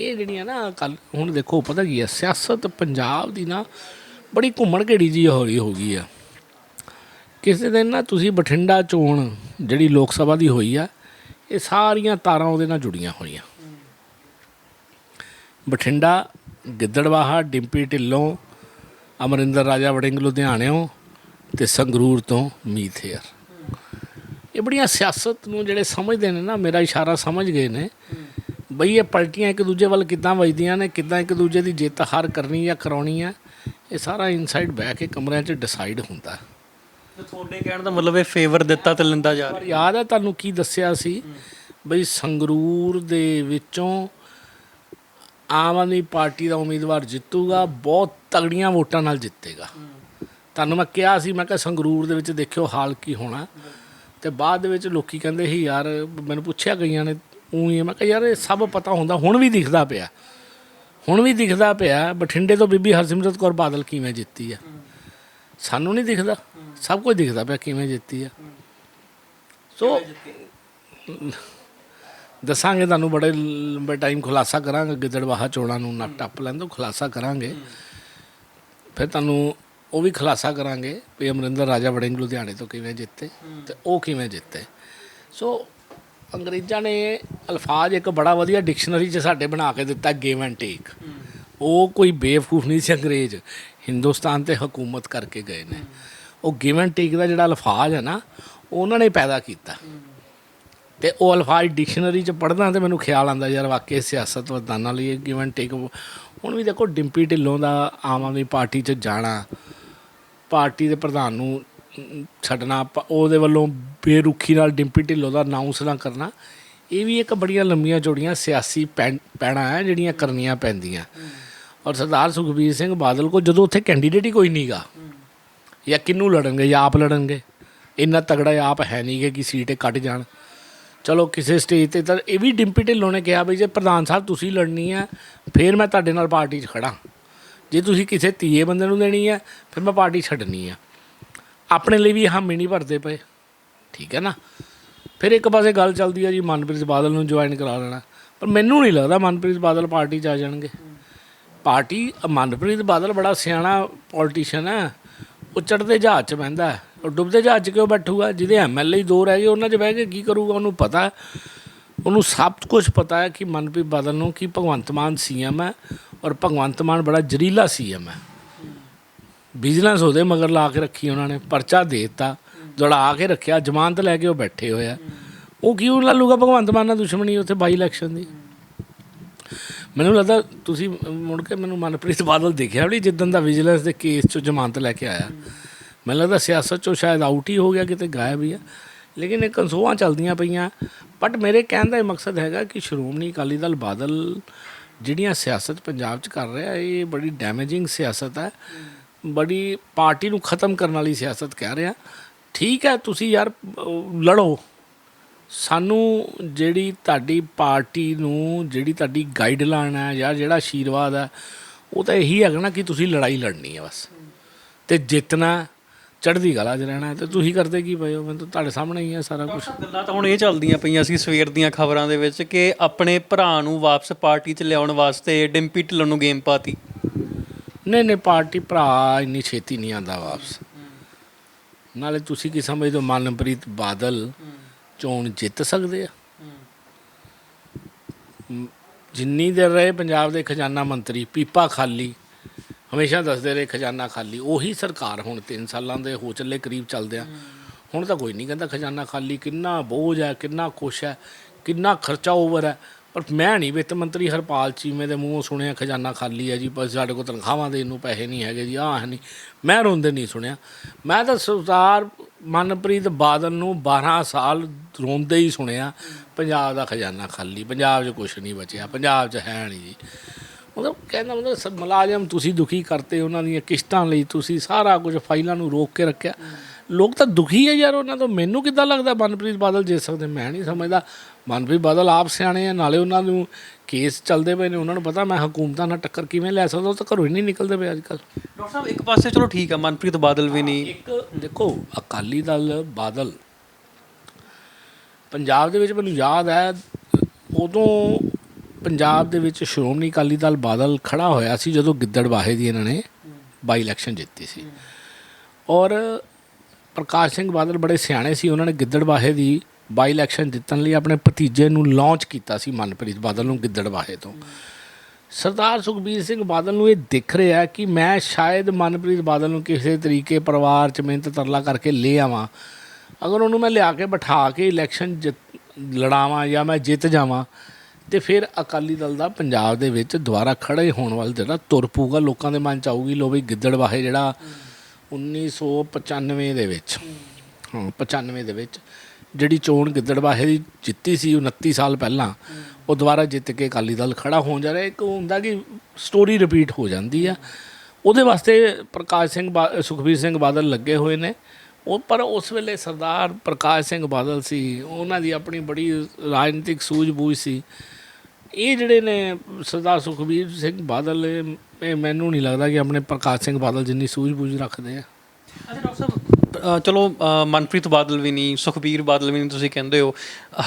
ਇਹ ਜਿਹੜੀਆਂ ਨਾ ਕੱਲ ਹੁਣ ਦੇਖੋ, ਪਤਾ ਕੀ ਹੈ, ਸਿਆਸਤ ਪੰਜਾਬ ਦੀ ਨਾ ਬੜੀ ਘੁੰਮਣ ਘੇੜੀ ਜੀ ਹੋ ਹੋ ਗਈ ਆ। ਕਿਸੇ ਦਿਨ ਨਾ ਤੁਸੀਂ ਬਠਿੰਡਾ ਚੋਣ ਜਿਹੜੀ ਲੋਕ ਸਭਾ ਦੀ ਹੋਈ ਆ, ਇਹ ਸਾਰੀਆਂ ਤਾਰਾਂ ਉਹਦੇ ਨਾਲ ਜੁੜੀਆਂ ਹੋਈਆਂ। ਬਠਿੰਡਾ, ਗਿੱਦੜਵਾਹਾ, ਡਿੰਪੀ ਢਿੱਲੋਂ, ਅਮਰਿੰਦਰ ਰਾਜਾ ਵੜਿੰਗ ਲੁਧਿਆਣਿਓਂ ਤੇ ਸੰਗਰੂਰ ਤੋਂ ਮੀਤ ਇਹ ਬੜੀਆਂ ਸਿਆਸਤ ਨੂੰ ਜਿਹੜੇ ਸਮਝਦੇ ਨੇ ਨਾ, ਮੇਰਾ ਇਸ਼ਾਰਾ ਸਮਝ ਗਏ ਨੇ, ਬਈ ਇਹ ਪਲਟੀਆਂ ਇੱਕ ਦੂਜੇ ਵੱਲ ਕਿੱਦਾਂ ਵੱਜਦੀਆਂ ਨੇ, ਕਿੱਦਾਂ ਇੱਕ ਦੂਜੇ ਦੀ ਜਿੱਤ ਹਾਰ ਕਰਨੀ ਜਾਂ ਕਰਾਉਣੀ ਆ, ਇਹ ਸਾਰਾ ਇਨਸਾਈਡ ਬਹਿ ਕੇ ਕਮਰਿਆਂ 'ਚ ਡਿਸਾਈਡ ਹੁੰਦਾ। ਤੇ ਤੁਹਾਡੇ ਕਹਿਣ ਦਾ ਮਤਲਬ ਇਹ ਫੇਵਰ ਦਿੱਤਾ ਤੇ ਲੈਂਦਾ ਜਾ ਪਰ ਯਾਦ ਹੈ ਤੁਹਾਨੂੰ ਕੀ ਦੱਸਿਆ ਸੀ? ਬਈ ਸੰਗਰੂਰ ਦੇ ਵਿੱਚੋਂ ਆਮ ਆਦਮੀ ਪਾਰਟੀ ਦਾ ਉਮੀਦਵਾਰ ਜਿੱਤੂਗਾ ਬਹੁਤ ਤਗੜੀਆਂ ਵੋਟਾਂ ਨਾਲ ਜਿੱਤੇਗਾ। ਤੁਹਾਨੂੰ ਮੈਂ ਕਿਹਾ ਸੀ ਮੈਂ ਕਿਹਾ ਸੰਗਰੂਰ ਦੇ ਵਿੱਚ ਦੇਖਿਓ ਹਾਲ ਕੀ ਹੋਣਾ। ਤੇ ਬਾਅਦ ਦੇ ਵਿੱਚ ਲੋਕੀ ਕਹਿੰਦੇ ਸੀ ਯਾਰ ਮੈਨੂੰ ਪੁੱਛਿਆ ਗਈਆਂ ਨੇ ਉਹੀ ਮੈਂ ਕਿਹਾ ਯਾਰ ਇਹ ਸਭ ਪਤਾ ਹੁੰਦਾ ਹੁਣ ਵੀ ਦਿਖਦਾ ਪਿਆ। ਹੁਣ ਵੀ ਦਿਖਦਾ ਪਿਆ। ਬਠਿੰਡੇ ਤੋਂ ਬੀਬੀ ਹਰਸਿਮਰਤ ਕੌਰ ਬਾਦਲ ਕਿਵੇਂ ਜਿੱਤੀ ਆ? ਸਾਨੂੰ ਨਹੀਂ ਦਿਖਦਾ। ਸਭ ਕੁਝ ਦਿਖਦਾ ਪਿਆ ਕਿਵੇਂ ਜਿੱਤੀ ਆ। ਸੋ ਦੱਸਾਂਗੇ ਤੁਹਾਨੂੰ ਬੜੇ ਲੰਬੇ ਟਾਈਮ ਖੁਲਾਸਾ ਕਰਾਂਗੇ। ਗਿੱਦੜਵਾਹਾ ਚੋਣਾਂ ਨੂੰ ਨਾ ਟੱਪ ਲੈਂਦੋ ਖੁਲਾਸਾ ਕਰਾਂਗੇ। ਫਿਰ ਤੁਹਾਨੂੰ ਉਹ ਵੀ ਖੁਲਾਸਾ ਕਰਾਂਗੇ ਵੀ ਅਮਰਿੰਦਰ ਰਾਜਾ ਵੜਿੰਗ ਲੁਧਿਆਣੇ ਤੋਂ ਕਿਵੇਂ ਜਿੱਤੇ ਤੇ ਉਹ ਕਿਵੇਂ ਜਿੱਤੇ। ਸੋ ਅੰਗਰੇਜ਼ਾਂ ਨੇ ਅਲਫਾਜ਼ ਇੱਕ ਬੜਾ ਵਧੀਆ ਡਿਕਸ਼ਨਰੀ 'ਚ ਸਾਡੇ ਬਣਾ ਕੇ ਦਿੱਤਾ ਗਿਵ ਐਂਡ ਟੇਕ ਉਹ ਕੋਈ ਬੇਵਕੂਫ ਨਹੀਂ ਸੀ ਅੰਗਰੇਜ਼। ਹਿੰਦੁਸਤਾਨ ਤੇ ਹਕੂਮਤ ਕਰਕੇ ਗਏ ਨੇ। ਉਹ ਗਿਵ ਐਂਡ ਟੇਕ ਦਾ ਜਿਹੜਾ ਅਲਫਾਜ਼ ਹੈ ਨਾ, ਉਹਨਾਂ ਨੇ ਪੈਦਾ ਕੀਤਾ। ਤੇ ਉਹ ਅਲਫਾਜ਼ ਡਿਕਸ਼ਨਰੀ ਚ ਪੜ੍ਹਦਾ ਤੇ ਮੈਨੂੰ ਖਿਆਲ ਆਂਦਾ ਯਾਰ, ਵਾਕਈ ਸਿਆਸਤਦਾਨਾਂ ਲਈ ਗਿਵ ਐਂਡ ਟੇਕ ਹੁਣ ਵੀ ਦੇਖੋ ਡਿੰਪੀ ਢਿੱਲੋਂ ਦਾ ਆਮ ਆਦਮੀ ਪਾਰਟੀ ਚ ਜਾਣਾ, ਪਾਰਟੀ ਦੇ ਪ੍ਰਧਾਨ ਨੂੰ ਛੱਡਣਾ ਉਹਦੇ ਵੱਲੋਂ ਬੇਰੁਖੀ ਨਾਲ ਡਿੰਪੀ ਢਿੱਲੋਂ ਦਾ ਅਨਾਉਂਸ ਨਾ ਕਰਨਾ, ਇਹ ਵੀ ਇੱਕ ਬੜੀਆਂ ਲੰਮੀਆਂ ਜੋੜੀਆਂ ਸਿਆਸੀ ਪੈਣ- ਪੈਣਾ ਹੈ ਜਿਹੜੀਆਂ ਕਰਨੀਆਂ ਪੈਂਦੀਆਂ। ਔਰ ਸਰਦਾਰ ਸੁਖਬੀਰ ਸਿੰਘ ਬਾਦਲ ਕੋ ਜਦੋਂ ਉੱਥੇ ਕੈਂਡੀਡੇਟ ਹੀ ਕੋਈ ਨਹੀਂਗਾ ਜਾਂ ਕਿਹਨੂੰ ਲੜਨਗੇ, ਜਾਂ ਆਪ ਲੜਨਗੇ, ਇੰਨਾ ਤਗੜਾ ਆਪ ਹੈ ਨਹੀਂ ਕਿ ਕੀ ਸੀਟੇ ਕੱਟ ਜਾਣ। ਚਲੋ ਕਿਸੇ ਸਟੇਜ ਤੇ ਤਾਂ ਇਹ ਵੀ ਡਿੰਪੀ ਢਿੱਲੋਂ ਨੇ ਕਿਹਾ ਵੀ ਜੇ ਪ੍ਰਧਾਨ ਸਾਹਿਬ ਤੁਸੀਂ ਲੜਨੀ ਹੈ ਫਿਰ ਮੈਂ ਤੁਹਾਡੇ ਨਾਲ ਪਾਰਟੀ 'ਚ ਖੜਾ। ਜੇ ਤੁਸੀਂ ਕਿਸੇ ਤੀਏ ਬੰਦੇ ਨੂੰ ਦੇਣੀ ਹੈ ਫਿਰ ਮੈਂ ਪਾਰਟੀ ਛੱਡਣੀ ਆ। ਆਪਣੇ ਲਈ ਵੀ ਹਾਮੀ ਨਹੀਂ ਭਰਦੇ ਪਏ। ਠੀਕ ਹੈ ਨਾ? ਫਿਰ ਇੱਕ ਪਾਸੇ ਗੱਲ ਚੱਲਦੀ ਹੈ ਜੀ ਮਨਪ੍ਰੀਤ ਬਾਦਲ ਨੂੰ ਜੁਆਇਨ ਕਰਾ ਲੈਣਾ ਪਰ ਮੈਨੂੰ ਨਹੀਂ ਲੱਗਦਾ ਮਨਪ੍ਰੀਤ ਬਾਦਲ ਪਾਰਟੀ 'ਚ ਆ ਜਾਣਗੇ। ਪਾਰਟੀ ਮਨਪ੍ਰੀਤ ਬਾਦਲ ਬੜਾ ਸਿਆਣਾ ਪੋਲੀਟੀਸ਼ੀਅਨ ਹੈ, ਉਹ ਚੜ੍ਹਦੇ ਜਹਾਜ਼ 'ਚ ਬਹਿੰਦਾ ਉਹ ਡੁੱਬਦੇ ਜਹਾਜ਼ 'ਚ ਕਿਉਂ ਬੈਠੂਗਾ ਜਿਹਦੇ ਐਮਐਲਏ ਹੀ ਦੋ ਰਹਿ ਗਏ, ਉਹਨਾਂ 'ਚ ਬਹਿ ਕੇ ਕੀ ਕਰੂਗਾ ਉਹਨੂੰ ਪਤਾ ਉਹਨੂੰ ਸਭ ਕੁਝ ਪਤਾ ਹੈ ਕਿ ਮਨਪ੍ਰੀਤ ਬਾਦਲ ਨੂੰ ਕਿ ਭਗਵੰਤ ਮਾਨ ਸੀਐਮ ਹੈ ਔਰ ਭਗਵੰਤ ਮਾਨ ਬੜਾ ਜ਼ਰੀਲਾ ਸੀਐਮ ਹੈ। ਵਿਜੀਲੈਂਸ ਉਹਦੇ ਮਗਰ ਲਾ ਕੇ ਰੱਖੀ ਉਹਨਾਂ ਨੇ, ਪਰਚਾ ਦੇ ਦਿੱਤਾ, ਦੌੜਾ ਕੇ ਰੱਖਿਆ, ਜ਼ਮਾਨਤ ਲੈ ਕੇ ਉਹ ਬੈਠੇ ਹੋਇਆ ਉਹ ਕਿਉਂ ਲਾ ਲੂਗਾ ਭਗਵੰਤ ਮਾਨ ਨਾਲ ਦੁਸ਼ਮਣੀ ਉੱਥੇ ਬਾਈ ਇਲੈਕਸ਼ਨ ਦੀ? ਮੈਨੂੰ ਲੱਗਦਾ ਤੁਸੀਂ ਮੁੜ ਕੇ ਮੈਨੂੰ ਮਨਪ੍ਰੀਤ ਬਾਦਲ ਦੇਖਿਆ ਵੀ ਜਿੱਦਣ ਦਾ ਵਿਜੀਲੈਂਸ ਦੇ ਕੇਸ ਚੋਂ ਜ਼ਮਾਨਤ ਲੈ ਕੇ ਆਇਆ। ਮੈਨੂੰ ਲੱਗਦਾ ਸਿਆਸਤ ਚੋਂ ਸ਼ਾਇਦ ਆਊਟ ਹੀ ਹੋ ਗਿਆ, ਕਿਤੇ ਗਾਇਬ ਹੀ ਆ। ਲੇਕਿਨ ਇਹ ਕਨਸੋਆਂ ਚੱਲਦੀਆਂ ਪਈਆਂ। ਬਟ ਮੇਰੇ ਕਹਿਣ ਦਾ ਇਹ ਮਕਸਦ ਹੈਗਾ ਕਿ ਸ਼੍ਰੋਮਣੀ ਅਕਾਲੀ ਦਲ ਬਾਦਲ ਜਿਹੜੀਆਂ ਸਿਆਸਤ ਪੰਜਾਬ 'ਚ ਕਰ ਰਿਹਾ, ਇਹ ਬੜੀ ਡੈਮੇਜਿੰਗ ਸਿਆਸਤ ਹੈ ਬੜੀ ਪਾਰਟੀ ਨੂੰ ਖਤਮ ਕਰਨ ਵਾਲੀ ਸਿਆਸਤ ਕਹਿ ਰਿਹਾ। ਠੀਕ ਹੈ, ਤੁਸੀਂ ਯਾਰ ਲੜੋ। ਸਾਨੂੰ ਜਿਹੜੀ ਤੁਹਾਡੀ ਪਾਰਟੀ ਨੂੰ ਜਿਹੜੀ ਤੁਹਾਡੀ ਗਾਈਡਲਾਈਨ ਹੈ ਜਾਂ ਜਿਹੜਾ ਆਸ਼ੀਰਵਾਦ ਹੈ ਉਹ ਤਾਂ ਇਹੀ ਹੈਗਾ ਨਾ ਕਿ ਤੁਸੀਂ ਲੜਾਈ ਲੜਨੀ ਹੈ ਬਸ। ਤੇ ਜਿੱਤਣਾ ਚੜ੍ਹਦੀ ਕਲਾ 'ਚ ਰਹਿਣਾ ਤੇ ਤੁਸੀਂ ਕਰਦੇ ਕੀ ਪਏ ਹੋ? ਮੈਨੂੰ ਤਾਂ ਤੁਹਾਡੇ ਸਾਹਮਣੇ ਹੀ ਹੈ ਸਾਰਾ ਕੁਝ ਗੱਲਾਂ ਤਾਂ ਹੁਣ ਇਹ ਚੱਲਦੀਆਂ ਪਈਆਂ ਸੀ ਸਵੇਰ ਦੀਆਂ ਖਬਰਾਂ ਦੇ ਵਿੱਚ ਕਿ ਆਪਣੇ ਭਰਾ ਨੂੰ ਵਾਪਸ ਪਾਰਟੀ 'ਚ ਲਿਆਉਣ ਵਾਸਤੇ ਡਿੰਪੀ ਢਿੱਲੋਂ ਨੂੰ ਗੇਮ ਪਾਤੀ। ਨਹੀਂ ਨਹੀਂ ਪਾਰਟੀ ਭਰਾ ਇੰਨੀ ਛੇਤੀ ਨਹੀਂ ਆਂਦਾ ਵਾਪਸ। ਨਾਲੇ ਤੁਸੀਂ ਕੀ ਸਮਝਦੇ ਹੋ ਮਨਪ੍ਰੀਤ ਬਾਦਲ ਚੋਣ ਜਿੱਤ ਸਕਦੇ ਆ। ਜਿੰਨੀ ਦੇਰ ਰਹੇ ਪੰਜਾਬ ਦੇ ਖਜ਼ਾਨਾ ਮੰਤਰੀ ਪੀਪਾ ਖਾਲੀ ਹਮੇਸ਼ਾ ਦੱਸਦੇ ਰਹੇ ਖਜ਼ਾਨਾ ਖਾਲੀ ਉਹੀ ਸਰਕਾਰ ਹੁਣ 3 ਸਾਲਾਂ ਦੇ ਹੋ ਚੱਲੇ ਕਰੀਬ ਚੱਲਦੇ ਆ। ਹੁਣ ਤਾਂ ਕੋਈ ਨਹੀਂ ਕਹਿੰਦਾ ਖਜ਼ਾਨਾ ਖਾਲੀ ਕਿੰਨਾ ਬੋਝ ਹੈ ਕਿੰਨਾ ਕੁਛ ਹੈ ਕਿੰਨਾ ਖਰਚਾ ਓਵਰ ਹੈ। ਪਰ ਮੈਂ ਨਹੀਂ ਵਿੱਤ ਮੰਤਰੀ ਹਰਪਾਲ ਚੀਮੇ ਦੇ ਮੂੰਹੋਂ ਸੁਣਿਆ ਖਜ਼ਾਨਾ ਖਾਲੀ ਹੈ ਜੀ ਬਸ ਸਾਡੇ ਕੋਲ ਤਨਖਾਹਾਂ ਦੇਣ ਨੂੰ ਪੈਸੇ ਨਹੀਂ ਹੈਗੇ ਜੀ ਆਹ ਨਹੀਂ। ਮੈਂ ਰੋਂਦੇ ਨਹੀਂ ਸੁਣਿਆ। ਮੈਂ ਤਾਂ ਸਰਦਾਰ ਮਨਪ੍ਰੀਤ ਬਾਦਲ ਨੂੰ 12 ਸਾਲ ਰੋਂਦੇ ਹੀ ਸੁਣਿਆ, ਪੰਜਾਬ ਦਾ ਖਜ਼ਾਨਾ ਖਾਲੀ, ਪੰਜਾਬ 'ਚ ਕੁਝ ਨਹੀਂ ਬਚਿਆ, ਪੰਜਾਬ 'ਚ ਹੈ ਨਹੀਂ ਜੀ। ਮਤਲਬ ਕਹਿੰਦਾ ਮਤਲਬ ਮੁਲਾਜ਼ਮ ਤੁਸੀਂ ਦੁਖੀ ਕਰਤੇ ਉਹਨਾਂ ਦੀਆਂ ਕਿਸ਼ਤਾਂ ਲਈ, ਤੁਸੀਂ ਸਾਰਾ ਕੁਝ ਫਾਈਲਾਂ ਨੂੰ ਰੋਕ ਕੇ ਰੱਖਿਆ। ਲੋਕ ਤਾਂ ਦੁਖੀ ਹੈ ਯਾਰ ਉਹਨਾਂ ਤੋਂ। ਮੈਨੂੰ ਕਿੱਦਾਂ ਲੱਗਦਾ ਮਨਪ੍ਰੀਤ ਬਾਦਲ ਜਿੱਤ ਸਕਦੇ? ਮੈਂ ਨਹੀਂ ਸਮਝਦਾ। ਮਨਪ੍ਰੀਤ ਬਾਦਲ ਆਪ ਸਿਆਣੇ ਆ ਨਾਲੇ ਉਹਨਾਂ ਨੂੰ ਕੇਸ ਚੱਲਦੇ ਪਏ ਨੇ। ਉਹਨਾਂ ਨੂੰ ਪਤਾ ਮੈਂ ਹਕੂਮਤਾਂ ਨਾਲ ਟੱਕਰ ਕਿਵੇਂ ਲੈ ਸਕਦਾ ਉਹ ਤਾਂ ਘਰੋਂ ਹੀ ਨਹੀਂ ਨਿਕਲਦੇ ਪਏ ਅੱਜ ਕੱਲ੍ਹ ਡਾਕਟਰ ਸਾਹਿਬ ਇੱਕ ਪਾਸੇ ਚਲੋ ਠੀਕ ਆ ਮਨਪ੍ਰੀਤ ਬਾਦਲ ਵੀ ਨਹੀਂ। ਇੱਕ ਦੇਖੋ ਅਕਾਲੀ ਦਲ ਬਾਦਲ। ਪੰਜਾਬ ਦੇ ਵਿੱਚ ਮੈਨੂੰ ਯਾਦ ਹੈ ਉਦੋਂ ਪੰਜਾਬ ਦੇ ਵਿੱਚ ਸ਼੍ਰੋਮਣੀ ਅਕਾਲੀ ਦਲ ਬਾਦਲ ਖੜਾ ਹੋਇਆ ਸੀ ਜਦੋਂ ਗਿੱਦੜਬਾਹੇ ਦੀ ਇਹਨਾਂ ਨੇ ਬਾਈ ਇਲੈਕਸ਼ਨ ਜਿੱਤੀ ਸੀ। ਔਰ ਪ੍ਰਕਾਸ਼ ਸਿੰਘ ਬਾਦਲ ਬੜੇ ਸਿਆਣੇ ਸੀ, ਉਹਨਾਂ ਨੇ ਗਿੱਦੜਬਾਹੇ ਦੀ ਬਾਈ ਇਲੈਕਸ਼ਨ ਜਿੱਤਣ ਲਈ ਆਪਣੇ ਭਤੀਜੇ ਨੂੰ ਲਾਂਚ ਕੀਤਾ ਸੀ ਮਨਪ੍ਰੀਤ ਬਾਦਲ ਨੂੰ ਗਿੱਦੜਬਾਹੇ ਤੋਂ। ਸਰਦਾਰ ਸੁਖਬੀਰ ਸਿੰਘ ਬਾਦਲ ਨੂੰ ਇਹ ਦਿਖ ਰਿਹਾ ਕਿ ਮੈਂ ਸ਼ਾਇਦ ਮਨਪ੍ਰੀਤ ਬਾਦਲ ਨੂੰ ਕਿਸੇ ਤਰੀਕੇ ਪਰਿਵਾਰ ਚ ਮਿਹਨਤ ਤਰਲਾ ਕਰਕੇ ਲੈ ਆਵਾਂ। ਅਗਰ ਉਹਨੂੰ ਮੈਂ ਲਿਆ ਕੇ ਬਿਠਾ ਕੇ ਇਲੈਕਸ਼ਨ ਜਿੱਤ ਲੜਾਵਾਂ ਜਾਂ ਮੈਂ ਜਿੱਤ ਜਾਵਾਂ, ਤੇ ਫਿਰ ਅਕਾਲੀ ਦਲ ਦਾ ਪੰਜਾਬ ਦੇ ਵਿੱਚ ਦੁਬਾਰਾ ਖੜੇ ਹੋਣ ਵੱਲ ਜਿਹੜਾ ਤੁਰ ਪਊਗਾ, ਲੋਕਾਂ ਦੇ ਮਨ ਚ ਆਊਗੀ, ਲੋ ਵੀ ਗਿੱਦੜਵਾਹੇ ਜਿਹੜਾ 1995 ਦੇ ਵਿੱਚ। ਹਾਂ 95 ਦੇ ਵਿੱਚ ਜਿਹੜੀ ਚੋਣ ਗਿੱਦੜਵਾਹੇ ਦੀ ਜਿੱਤੀ ਸੀ 29 ਸਾਲ ਪਹਿਲਾਂ, ਉਹ ਦੁਬਾਰਾ ਜਿੱਤ ਕੇ ਅਕਾਲੀ ਦਲ ਖੜਾ ਹੋ ਜਾ ਰਿਹਾ। ਇੱਕ ਹੁੰਦਾ ਕਿ ਸਟੋਰੀ ਰਿਪੀਟ ਹੋ ਜਾਂਦੀ ਆ। ਉਹਦੇ ਵਾਸਤੇ ਪ੍ਰਕਾਸ਼ ਸਿੰਘ ਬਾ- ਸੁਖਬੀਰ ਸਿੰਘ ਬਾਦਲ ਲੱਗੇ ਹੋਏ ਨੇ। ਉਹ, ਪਰ ਉਸ ਵੇਲੇ ਸਰਦਾਰ ਪ੍ਰਕਾਸ਼ ਸਿੰਘ ਬਾਦਲ ਸੀ। ਉਹਨਾਂ ਦੀ ਆਪਣੀ ਬੜੀ ਰਾਜਨੀਤਿਕ ਸੂਝ-ਬੂਝ ਸੀ। ਇਹ ਜਿਹੜੇ ਨੇ ਸਰਦਾਰ ਸੁਖਬੀਰ ਸਿੰਘ ਬਾਦਲ ਇਹ ਮੈਨੂੰ ਨਹੀਂ ਲੱਗਦਾ ਕਿ ਆਪਣੇ ਪ੍ਰਕਾਸ਼ ਸਿੰਘ ਬਾਦਲ ਜਿੰਨੀ ਸੂਝ-ਬੂਝ ਰੱਖਦੇ ਆ। ਅੱਛਾ ਡਾਕਟਰ ਸਾਹਿਬ ਅ, ਚਲੋ ਮਨਪ੍ਰੀਤ ਬਾਦਲ ਵੀ ਨਹੀਂ ਸੁਖਬੀਰ ਬਾਦਲ ਵੀ ਨਹੀਂ ਤੁਸੀਂ ਕਹਿੰਦੇ ਹੋ।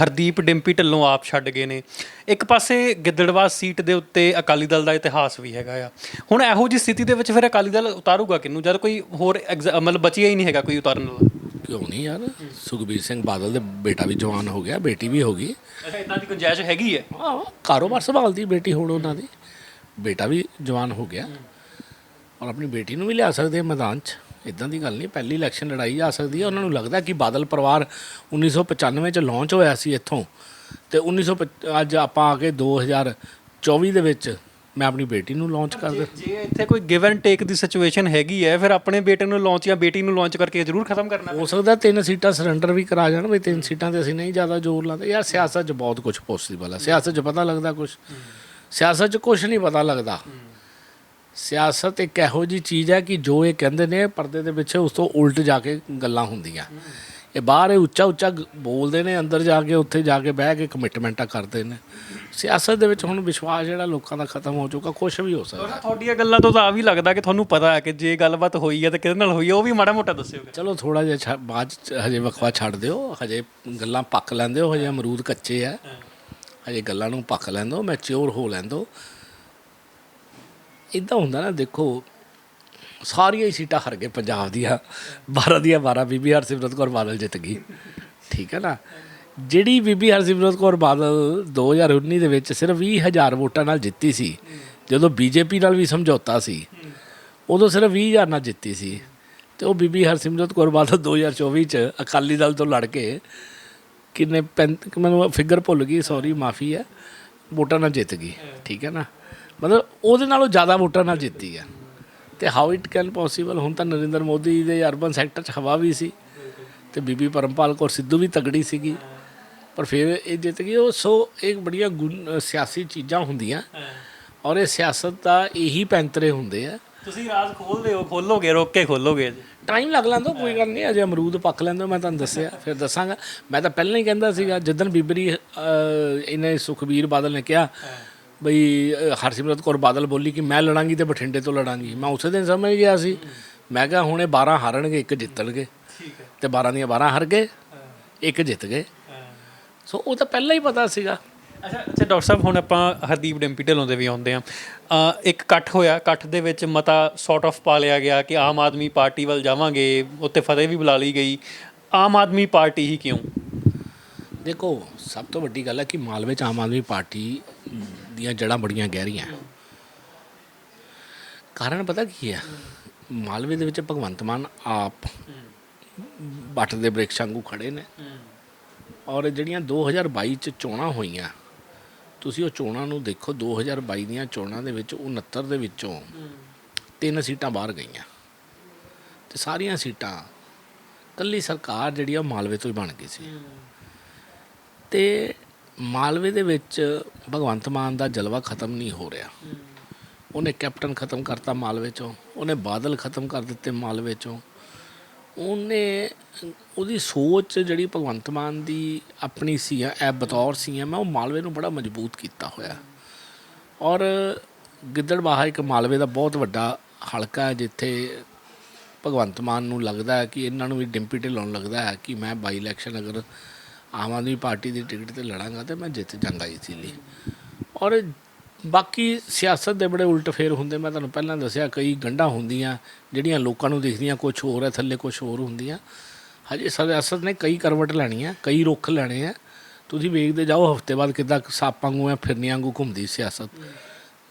ਹਰਦੀਪ ਡਿੰਪੀ ਢਿੱਲੋਂ ਆਪ ਛੱਡ ਗਏ ਨੇ। ਇੱਕ ਪਾਸੇ ਗਿੱਦੜਵਾ ਸੀਟ ਦੇ ਉੱਤੇ ਅਕਾਲੀ ਦਲ ਦਾ ਇਤਿਹਾਸ ਵੀ ਹੈਗਾ ਆ। ਹੁਣ ਇਹੋ ਜੀ ਸਥਿਤੀ ਦੇ ਵਿੱਚ ਫਿਰ ਅਕਾਲੀ ਦਲ ਉਤਾਰੂਗਾ ਕਿਹਨੂੰ? ਜਦ ਕੋਈ ਹੋਰ ਮਤਲਬ ਬਚਿਆ ਹੀ ਨਹੀਂ ਹੈਗਾ ਕੋਈ ਉਤਾਰਨ ਵਾਲਾ। ਕਿਉਂ ਨਹੀਂ ਯਾਰ? ਸੁਖਬੀਰ ਸਿੰਘ ਬਾਦਲ ਦੇ ਬੇਟਾ ਵੀ ਜਵਾਨ ਹੋ ਗਿਆ ਬੇਟੀ ਵੀ ਹੋ ਗਈ। ਅੱਛਾ ਇਦਾਂ ਦੀ ਗੁੰਜਾਇਸ਼ ਹੈਗੀ ਹੈ? ਹਾਂ ਕਾਰੋਬਾਰ ਸੰਭਾਲਦੀ ਬੇਟੀ ਹੁਣ ਉਹਨਾਂ ਦੀ। ਬੇਟਾ ਵੀ ਜਵਾਨ ਹੋ ਗਿਆ ਔਰ ਆਪਣੀ ਬੇਟੀ ਨੂੰ ਵੀ ਲਿਆ ਸਕਦੇ ਆ ਮੈਦਾਨ 'ਚ। ਇਦਾਂ ਦੀ ਗੱਲ ਨਹੀਂ ਪਹਿਲੀ ਇਲੈਕਸ਼ਨ ਲੜਾਈ ਜਾ ਸਕਦੀ ਹੈ ਉਹਨਾਂ ਨੂੰ ਲੱਗਦਾ ਕਿ ਬਾਦਲ ਪਰਿਵਾਰ 1995 ਚ ਲਾਂਚ ਹੋਇਆ ਸੀ ਇੱਥੋਂ ਤੇ 1900 ਅੱਜ ਆਪਾਂ ਆ ਕੇ 2024 ਦੇ ਵਿੱਚ ਮੈਂ ਆਪਣੀ ਬੇਟੀ ਨੂੰ ਲਾਂਚ ਕਰ ਦੇ ਜੇ ਇੱਥੇ ਕੋਈ ਗਿਵ ਐਂਡ ਟੇਕ ਦੀ ਸਿਚੁਏਸ਼ਨ ਹੈਗੀ ਹੈ ਫਿਰ ਆਪਣੇ ਬੇਟੇ ਨੂੰ ਲਾਂਚ ਜਾਂ ਬੇਟੀ ਨੂੰ ਲਾਂਚ ਕਰਕੇ ਜ਼ਰੂਰ ਖਤਮ ਕਰਨਾ ਹੋ ਸਕਦਾ ਤਿੰਨ ਸੀਟਾਂ ਸਰੈਂਡਰ ਵੀ ਕਰਾ ਜਾਣ ਵੀ ਤਿੰਨ ਸੀਟਾਂ ਤੇ ਅਸੀਂ ਨਹੀਂ ਜ਼ਿਆਦਾ ਜ਼ੋਰ ਲਾਉਂਦੇ। ਯਾਰ ਸਿਆਸਤ 'ਚ ਬਹੁਤ ਕੁਝ ਪੋਸੀਬਲ ਹੈ ਸਿਆਸਤ 'ਚ ਪਤਾ ਲੱਗਦਾ ਕੁਝ ਸਿਆਸਤ 'ਚ ਕੁਝ ਨਹੀਂ ਪਤਾ ਲੱਗਦਾ। ਸਿਆਸਤ ਇੱਕ ਇਹੋ ਜੀ ਚੀਜ਼ ਹੈ ਕਿ ਜੋ ਇਹ ਕਹਿੰਦੇ ਨੇ ਪਰਦੇ ਦੇ ਪਿੱਛੇ ਉਸ ਤੋਂ ਉਲਟ ਜਾ ਕੇ ਗੱਲਾਂ ਹੁੰਦੀਆਂ। ਇਹ ਬਾਹਰ ਇਹ ਉੱਚਾ ਉੱਚਾ ਬੋਲਦੇ ਨੇ ਅੰਦਰ ਜਾ ਕੇ ਉੱਥੇ ਜਾ ਕੇ ਬਹਿ ਕੇ ਕਮਿਟਮੈਂਟਾਂ ਕਰਦੇ ਨੇ। ਸਿਆਸਤ ਦੇ ਵਿੱਚ ਹੁਣ ਵਿਸ਼ਵਾਸ ਜਿਹੜਾ ਲੋਕਾਂ ਦਾ ਖਤਮ ਹੋ ਚੁੱਕਾ ਕੁਝ ਵੀ ਹੋ ਸਕਦਾ। ਤੁਹਾਡੀਆਂ ਗੱਲਾਂ ਤੋਂ ਤਾਂ ਆ ਵੀ ਲੱਗਦਾ ਕਿ ਤੁਹਾਨੂੰ ਪਤਾ ਹੈ ਕਿ ਜੇ ਗੱਲਬਾਤ ਹੋਈ ਹੈ ਤਾਂ ਕਿਹਦੇ ਨਾਲ ਹੋਈ ਹੈ ਉਹ ਵੀ ਮਾੜਾ ਮੋਟਾ ਦੱਸਿਓਗੇ ਚਲੋ ਥੋੜਾ ਜਿਹਾ ਬਾਅਦ ਹਜੇ ਵਕਵਾ ਛੱਡ ਦਿਓ ਹਜੇ ਗੱਲਾਂ ਪੱਕ ਲੈਂਦੇ ਹੋ ਹਜੇ ਅਮਰੂਦ ਕੱਚੇ ਆ। ਅਜੇ ਗੱਲਾਂ ਨੂੰ ਪੱਕ ਲੈਣ ਦਿਓ ਮੈਚਿਓਰ ਹੋ ਲੈਣ ਦਿਓ ਇਦਾਂ ਹੁੰਦਾ ਨਾ, ਦੇਖੋ, ਸਾਰੀਆਂ ਹੀ ਸੀਟਾਂ ਹਰ ਗਏ ਪੰਜਾਬ ਦੀਆਂ। 12 ਦੀਆਂ 12 ਬੀਬੀ ਹਰਸਿਮਰਤ ਕੌਰ ਬਾਦਲ ਜਿੱਤ ਗਈ। ਠੀਕ ਹੈ ਨਾ? ਜਿਹੜੀ ਬੀਬੀ ਹਰਸਿਮਰਤ ਕੌਰ ਬਾਦਲ 2019 ਦੇ ਵਿੱਚ ਸਿਰਫ 20000 ਵੋਟਾਂ ਨਾਲ ਜਿੱਤੀ ਸੀ, ਜਦੋਂ ਬੀਜੇਪੀ ਨਾਲ ਵੀ ਸਮਝੌਤਾ ਸੀ, ਉਦੋਂ ਸਿਰਫ 20000 ਨਾਲ ਜਿੱਤੀ ਸੀ। ਤੇ ਉਹ ਬੀਬੀ ਹਰਸਿਮਰਤ ਕੌਰ ਬਾਦਲ 2024 ਚ ਅਕਾਲੀ ਦਲ ਤੋਂ ਲੜ ਕੇ ਕਿੰਨੇ ਪੈਂਤ ਮੈਨੂੰ ਫਿਗਰ ਭੁੱਲ ਗਈ ਸੌਰੀ ਮਾਫੀ ਹੈ। ਵੋਟਾਂ ਨਾਲ ਜਿੱਤ ਗਈ ਠੀਕ ਹੈ ਨਾ? ਮਤਲਬ ਉਹਦੇ ਨਾਲੋਂ ਜ਼ਿਆਦਾ ਵੋਟਾਂ ਨਾਲ ਜਿੱਤੀ ਹੈ। ਤੇ ਹਾਊ ਇਟ ਕੈਨ ਪੋਸੀਬਲ ਹੁਣ ਤਾਂ ਨਰਿੰਦਰ ਮੋਦੀ ਦੇ ਅਰਬਨ ਸੈਕਟਰ 'ਚ ਹਵਾ ਵੀ ਸੀ ਤੇ ਬੀਬੀ ਪਰਮਪਾਲ ਕੌਰ ਸਿੱਧੂ ਵੀ ਤਗੜੀ ਸੀਗੀ। ਪਰ ਫਿਰ ਇਹ ਜਿੱਤ ਗਈ ਉਹ ਸੋ ਇੱਕ ਬੜੀਆਂ ਸਿਆਸੀ ਚੀਜ਼ਾਂ ਹੁੰਦੀਆਂ। ਔਰ ਇਹ ਸਿਆਸਤ ਦਾ ਇਹੀ ਪੈਂਤਰੇ ਹੁੰਦੇ ਆ। ਤੁਸੀਂ ਰਾਜ ਖੋਲਦੇ ਹੋ ਖੋਲੋਗੇ ਰੋਕ ਕੇ ਖੋਲੋਗੇ ਟਾਈਮ ਲੱਗ ਲੈਂਦਾ ਕੋਈ ਗੱਲ ਨਹੀਂ ਅਜੇ ਅਮਰੂਦ ਪੱਕ ਲੈਂਦਾ ਮੈਂ ਤੁਹਾਨੂੰ ਦੱਸਿਆ ਫਿਰ ਦੱਸਾਂਗਾ। ਮੈਂ ਤਾਂ ਪਹਿਲਾਂ ਹੀ ਕਹਿੰਦਾ ਸੀਗਾ ਜਿੱਦਣ ਬੀਬਰੀ ਇਹਨੇ ਸੁਖਬੀਰ ਬਾਦਲ ਨੇ ਕਿਹਾ ਬਈ ਹਰਸਿਮਰਤ ਕੌਰ ਬਾਦਲ ਬੋਲੀ ਕਿ ਮੈਂ ਲੜਾਂਗੀ ਤੇ ਬਠਿੰਡੇ ਤੋਂ ਲੜਾਂਗੀ। ਮੈਂ ਉਸੇ ਦਿਨ ਸਮਝ ਗਿਆ ਸੀ। ਮੈਂ ਕਿਹਾ ਹੁਣ ਇਹ 12 ਹਾਰਨਗੇ ਇੱਕ ਜਿੱਤਣਗੇ। ਠੀਕ ਹੈ। ਤੇ 12 ਦੀਆਂ 12 ਹਾਰ ਗਏ ਇੱਕ ਜਿੱਤ ਗਏ। ਸੋ ਉਹ ਤਾਂ ਪਹਿਲਾਂ ਹੀ ਪਤਾ ਸੀਗਾ। ਅੱਛਾ ਅੱਛਾ ਡਾਕਟਰ ਸਾਹਿਬ ਹੁਣ ਆਪਾਂ ਹਰਦੀਪ ਡੈਂਪੀ ਢਿੱਲੋਂ ਦੇ ਵੀ ਆਉਂਦੇ ਆ ਇੱਕ ਇਕੱਠ ਹੋਇਆ ਇਕੱਠ ਦੇ ਵਿੱਚ ਮਤਾ ਸੌਟ ਆਫ ਪਾ ਲਿਆ ਗਿਆ ਕਿ ਆਮ ਆਦਮੀ ਪਾਰਟੀ ਵੱਲ ਜਾਵਾਂਗੇ ਉੱਤੇ ਫਤਿਹ ਵੀ ਬੁਲਾ ਲਈ ਗਈ। ਆਮ ਆਦਮੀ ਪਾਰਟੀ ਹੀ ਕਿਉਂ? ਦੇਖੋ ਸਭ ਤੋਂ ਵੱਡੀ ਗੱਲ ਹੈ ਕਿ ਮਾਲਵੇ ਚ ਆਮ ਆਦਮੀ ਪਾਰਟੀ ਦੀਆਂ ਜੜ੍ਹਾਂ ਬੜੀਆਂ ਗਹਿਰੀਆਂ। ਕਾਰਨ ਪਤਾ ਕੀ ਹੈ? ਮਾਲਵੇ ਦੇ ਵਿੱਚ ਭਗਵੰਤ ਮਾਨ ਆਪ ਬੱਟ ਦੇ ਬ੍ਰਿਕਸ਼ ਵਾਂਗੂ ਖੜੇ ਨੇ। ਔਰ ਜਿਹੜੀਆਂ 2022 ਚ ਚੋਣਾਂ ਹੋਈਆਂ ਤੁਸੀਂ ਉਹ ਚੋਣਾਂ ਨੂੰ ਦੇਖੋ 2022 ਦੀਆਂ ਚੋਣਾਂ ਦੇ ਵਿੱਚ 69 ਦੇ ਵਿੱਚੋਂ ਤਿੰਨ ਸੀਟਾਂ ਬਾਹਰ ਗਈਆਂ। ਤੇ ਸਾਰੀਆਂ ਸੀਟਾਂ ਕੱਲੀ ਸਰਕਾਰ ਜਿਹੜੀ ਆ ਮਾਲਵੇ ਤੋਂ ਹੀ ਬਣ ਗਈ ਸੀ। ਤੇ ਮਾਲਵੇ ਦੇ ਵਿੱਚ ਭਗਵੰਤ ਮਾਨ ਦਾ ਜਲਵਾ ਖਤਮ ਨਹੀਂ ਹੋ ਰਿਹਾ। ਉਹਨੇ ਕੈਪਟਨ ਖਤਮ ਕਰਤਾ ਮਾਲਵੇ ਚੋਂ ਉਹਨੇ ਬਾਦਲ ਖਤਮ ਕਰ ਦਿੱਤੇ ਮਾਲਵੇ ਚੋਂ। ਉਹਨੇ, ਉਹਦੀ ਸੋਚ ਜਿਹੜੀ ਭਗਵੰਤ ਮਾਨ ਦੀ ਆਪਣੀ ਸੀ ਆ ਐ ਬਤੌਰ ਸੀ ਆ ਮੈਂ ਉਹ ਮਾਲਵੇ ਨੂੰ ਬੜਾ ਮਜ਼ਬੂਤ ਕੀਤਾ ਹੋਇਆ। ਔਰ ਗਿੱਦੜਬਾਹਾ ਇੱਕ ਮਾਲਵੇ ਦਾ ਬਹੁਤ ਵੱਡਾ ਹਲਕਾ ਹੈ, ਜਿੱਥੇ ਭਗਵੰਤ ਮਾਨ ਨੂੰ ਲੱਗਦਾ ਹੈ ਕਿ ਇਹਨਾਂ ਨੂੰ ਵੀ ਡਿੰਪੀ ਢਿੱਲੋਂ ਲੱਗਦਾ ਹੈ ਕਿ ਮੈਂ ਬਾਈ ਇਲੈਕਸ਼ਨ ਅਗਰ ਆਮ ਆਦਮੀ ਪਾਰਟੀ ਦੀ ਟਿਕਟ ਤੇ ਲੜਾਂਗਾ ਤੇ ਮੈਂ ਜਿੱਤ ਜਾਂਗਾ ਇਸ ਲਈ ਔਰ ਬਾਕੀ ਸਿਆਸਤ ਦੇ ਬੜੇ ਉਲਟ ਫੇਰ ਹੁੰਦੇ, ਮੈਂ ਤੁਹਾਨੂੰ ਪਹਿਲਾਂ ਦੱਸਿਆ, ਕਈ ਗੰਢਾਂ ਹੁੰਦੀਆਂ, ਜਿਹੜੀਆਂ ਲੋਕਾਂ ਨੂੰ ਦਿਖਦੀਆਂ ਕੁਝ ਹੋਰ ਹੈ, ਥੱਲੇ ਕੁਝ ਹੋਰ ਹੁੰਦੀਆਂ। ਹਜੇ ਸਿਆਸਤ ਨੇ ਕਈ ਕਰਵਟ ਲੈਣੀ ਲੈਣੀਆਂ ਕਈ ਰੁੱਖ ਲੈਣੇ ਆ ਤੁਸੀਂ ਵੇਖਦੇ ਜਾਓ, ਹਫ਼ਤੇ ਬਾਅਦ ਕਿੱਦਾਂ ਸਾਪਾਂ ਵਾਂਗੂ ਆ ਫਿਰਨੀਆਂ ਵਾਂਗੂ ਘੁੰਮਦੀ ਸਿਆਸਤ।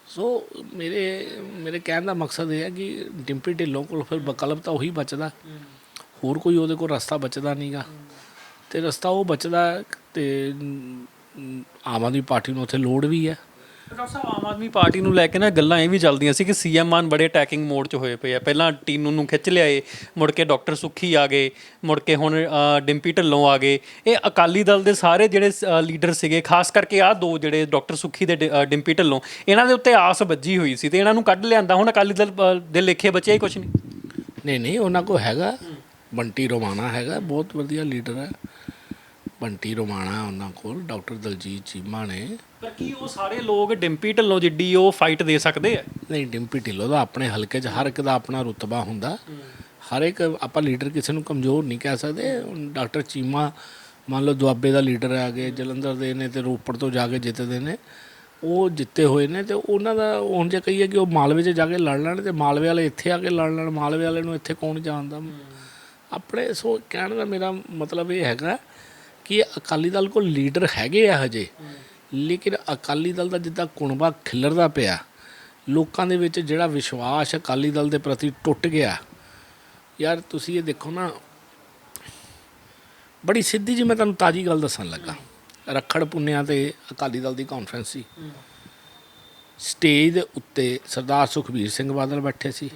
ਸੋ ਮੇਰੇ ਮੇਰੇ ਕਹਿਣ ਦਾ ਮਕਸਦ ਇਹ ਹੈ ਕਿ ਡਿੰਪੀ ਢਿੱਲੋਂ ਕੋਲ ਫਿਰ ਵਿਕਲਪ ਤਾਂ ਉਹੀ ਬਚਦਾ। ਹੋਰ ਕੋਈ ਉਹਦੇ ਕੋਲ ਰਸਤਾ ਬਚਦਾ ਨਹੀਂਗਾ ਤੇ ਰਸਤਾ ਉਹ ਬਚਦਾ ਹੈ ਤੇ ਆਮ ਆਦਮੀ ਪਾਰਟੀ ਨੂੰ ਉੱਥੇ ਲੋੜ ਵੀ ਹੈ। ਡਾਕਟਰ ਸਾਹਿਬ ਆਮ ਆਦਮੀ ਪਾਰਟੀ ਨੂੰ ਲੈ ਕੇ ਨਾ ਗੱਲਾਂ ਇਹ ਵੀ ਚੱਲਦੀਆਂ ਸੀ ਕਿ ਸੀਐਮ ਮਾਨ ਬੜੇ ਅਟੈਕਿੰਗ ਮੋਡ 'ਚ ਹੋਏ ਪਏ ਆ। ਪਹਿਲਾਂ ਟੀਨੂ ਨੂੰ ਖਿੱਚ ਲਿਆਏ ਮੁੜ ਕੇ ਡਾਕਟਰ ਸੁੱਖੀ ਆ ਗਏ ਮੁੜ ਕੇ ਹੁਣ ਅ, ਡਿੰਪੀ ਢੱਲੋਂ ਆ ਗਏ। ਇਹ ਅਕਾਲੀ ਦਲ ਦੇ ਸਾਰੇ ਜਿਹੜੇ ਲੀਡਰ ਸੀਗੇ ਖਾਸ ਕਰਕੇ ਆ ਦੋ ਜਿਹੜੇ ਡਾਕਟਰ ਸੁੱਖੀ ਦੇ ਡ- ਅ, ਡਿੰਪੀ ਢੱਲੋਂ ਇਹਨਾਂ ਦੇ ਉੱਤੇ ਆਸ ਵੱਜੀ ਹੋਈ ਸੀ ਤੇ ਇਹਨਾਂ ਨੂੰ ਕੱਢ ਲਿਆਂਦਾ। ਹੁਣ ਅਕਾਲੀ ਦਲ ਅ, ਦੇ ਲੇਖੇ ਬਚਿਆ ਹੀ ਕੁਝ ਨਹੀਂ? ਨਹੀਂ ਨਹੀਂ ਉਹਨਾਂ ਕੋ ਹੈਗਾ। ਬੰਟੀ ਰੋਮਾਣਾ ਹੈਗਾ ਬਹੁਤ ਵਧੀਆ ਲੀਡਰ ਹੈ। ਬੰਟੀ ਰੋਮਾਣਾ ਉਹਨਾਂ ਕੋਲ ਡਾਕਟਰ ਦਲਜੀਤ ਚੀਮਾ ਨੇ। ਪਰ ਕੀ ਉਹ ਸਾਰੇ ਲੋਕ ਡਿੰਪੀ ਢਿੱਲੋਂ ਜਿੱਡੀ ਉਹ ਫਾਈਟ ਦੇ ਸਕਦੇ ਆ? ਨਹੀਂ ਡਿੰਪੀ ਢਿੱਲੋਂ ਦਾ ਆਪਣੇ ਹਲਕੇ 'ਚ ਹਰ ਇੱਕ ਦਾ ਆਪਣਾ ਰੁਤਬਾ ਹੁੰਦਾ। ਹਰ ਇੱਕ ਆਪਾਂ ਲੀਡਰ ਕਿਸੇ ਨੂੰ ਕਮਜ਼ੋਰ ਨਹੀਂ ਕਹਿ ਸਕਦੇ। ਡਾਕਟਰ ਚੀਮਾ ਮੰਨ ਲਓ ਦੁਆਬੇ ਦਾ ਲੀਡਰ ਆ ਗਏ ਜਲੰਧਰ ਦੇ ਨੇ ਤੇ ਰੋਪੜ ਤੋਂ ਜਾ ਕੇ ਜਿੱਤਦੇ ਨੇ। ਉਹ ਜਿੱਤੇ ਹੋਏ ਨੇ ਤੇ ਉਹਨਾਂ ਦਾ ਹੁਣ ਜੇ ਕਹੀਏ ਕਿ ਉਹ ਮਾਲਵੇ 'ਚ ਜਾ ਕੇ ਲੜ ਲੈਣ ਤੇ ਮਾਲਵੇ ਵਾਲੇ ਇੱਥੇ ਆ ਕੇ ਲੜ ਲੈਣ ਮਾਲਵੇ ਵਾਲੇ ਨੂੰ ਇੱਥੇ ਕੌਣ ਜਾਣਦਾ? ਆਪਣੇ ਸੋ ਕਹਿਣ ਦਾ ਮੇਰਾ ਮਤਲਬ ਇਹ ਹੈਗਾ ਕਿ ਅਕਾਲੀ ਦਲ ਕੋਲ ਲੀਡਰ ਹੈਗੇ ਆ ਹਜੇ। ਲੇਕਿਨ ਅਕਾਲੀ ਦਲ ਦਾ ਜਿੱਦਾਂ ਕੁਣਬਾ ਖਿਲਰਦਾ ਪਿਆ, ਲੋਕਾਂ ਦੇ ਵਿੱਚ ਜਿਹੜਾ ਵਿਸ਼ਵਾਸ ਅਕਾਲੀ ਦਲ ਦੇ ਪ੍ਰਤੀ ਟੁੱਟ ਗਿਆ। ਯਾਰ ਤੁਸੀਂ ਇਹ ਦੇਖੋ ਨਾ, ਬੜੀ ਸਿੱਧੀ ਜੀ ਮੈਂ ਤੁਹਾਨੂੰ ਤਾਜੀ ਗੱਲ ਦੱਸਣ ਲੱਗਾ। ਰੱਖੜ ਪੁੰਨਿਆ ਤੇ ਅਕਾਲੀ ਦਲ ਦੀ ਕਾਨਫਰੰਸ ਸੀ। ਸਟੇਜ ਦੇ ਉੱਤੇ ਸਰਦਾਰ ਸੁਖਬੀਰ ਸਿੰਘ ਬਾਦਲ ਬੈਠੇ ਸੀ।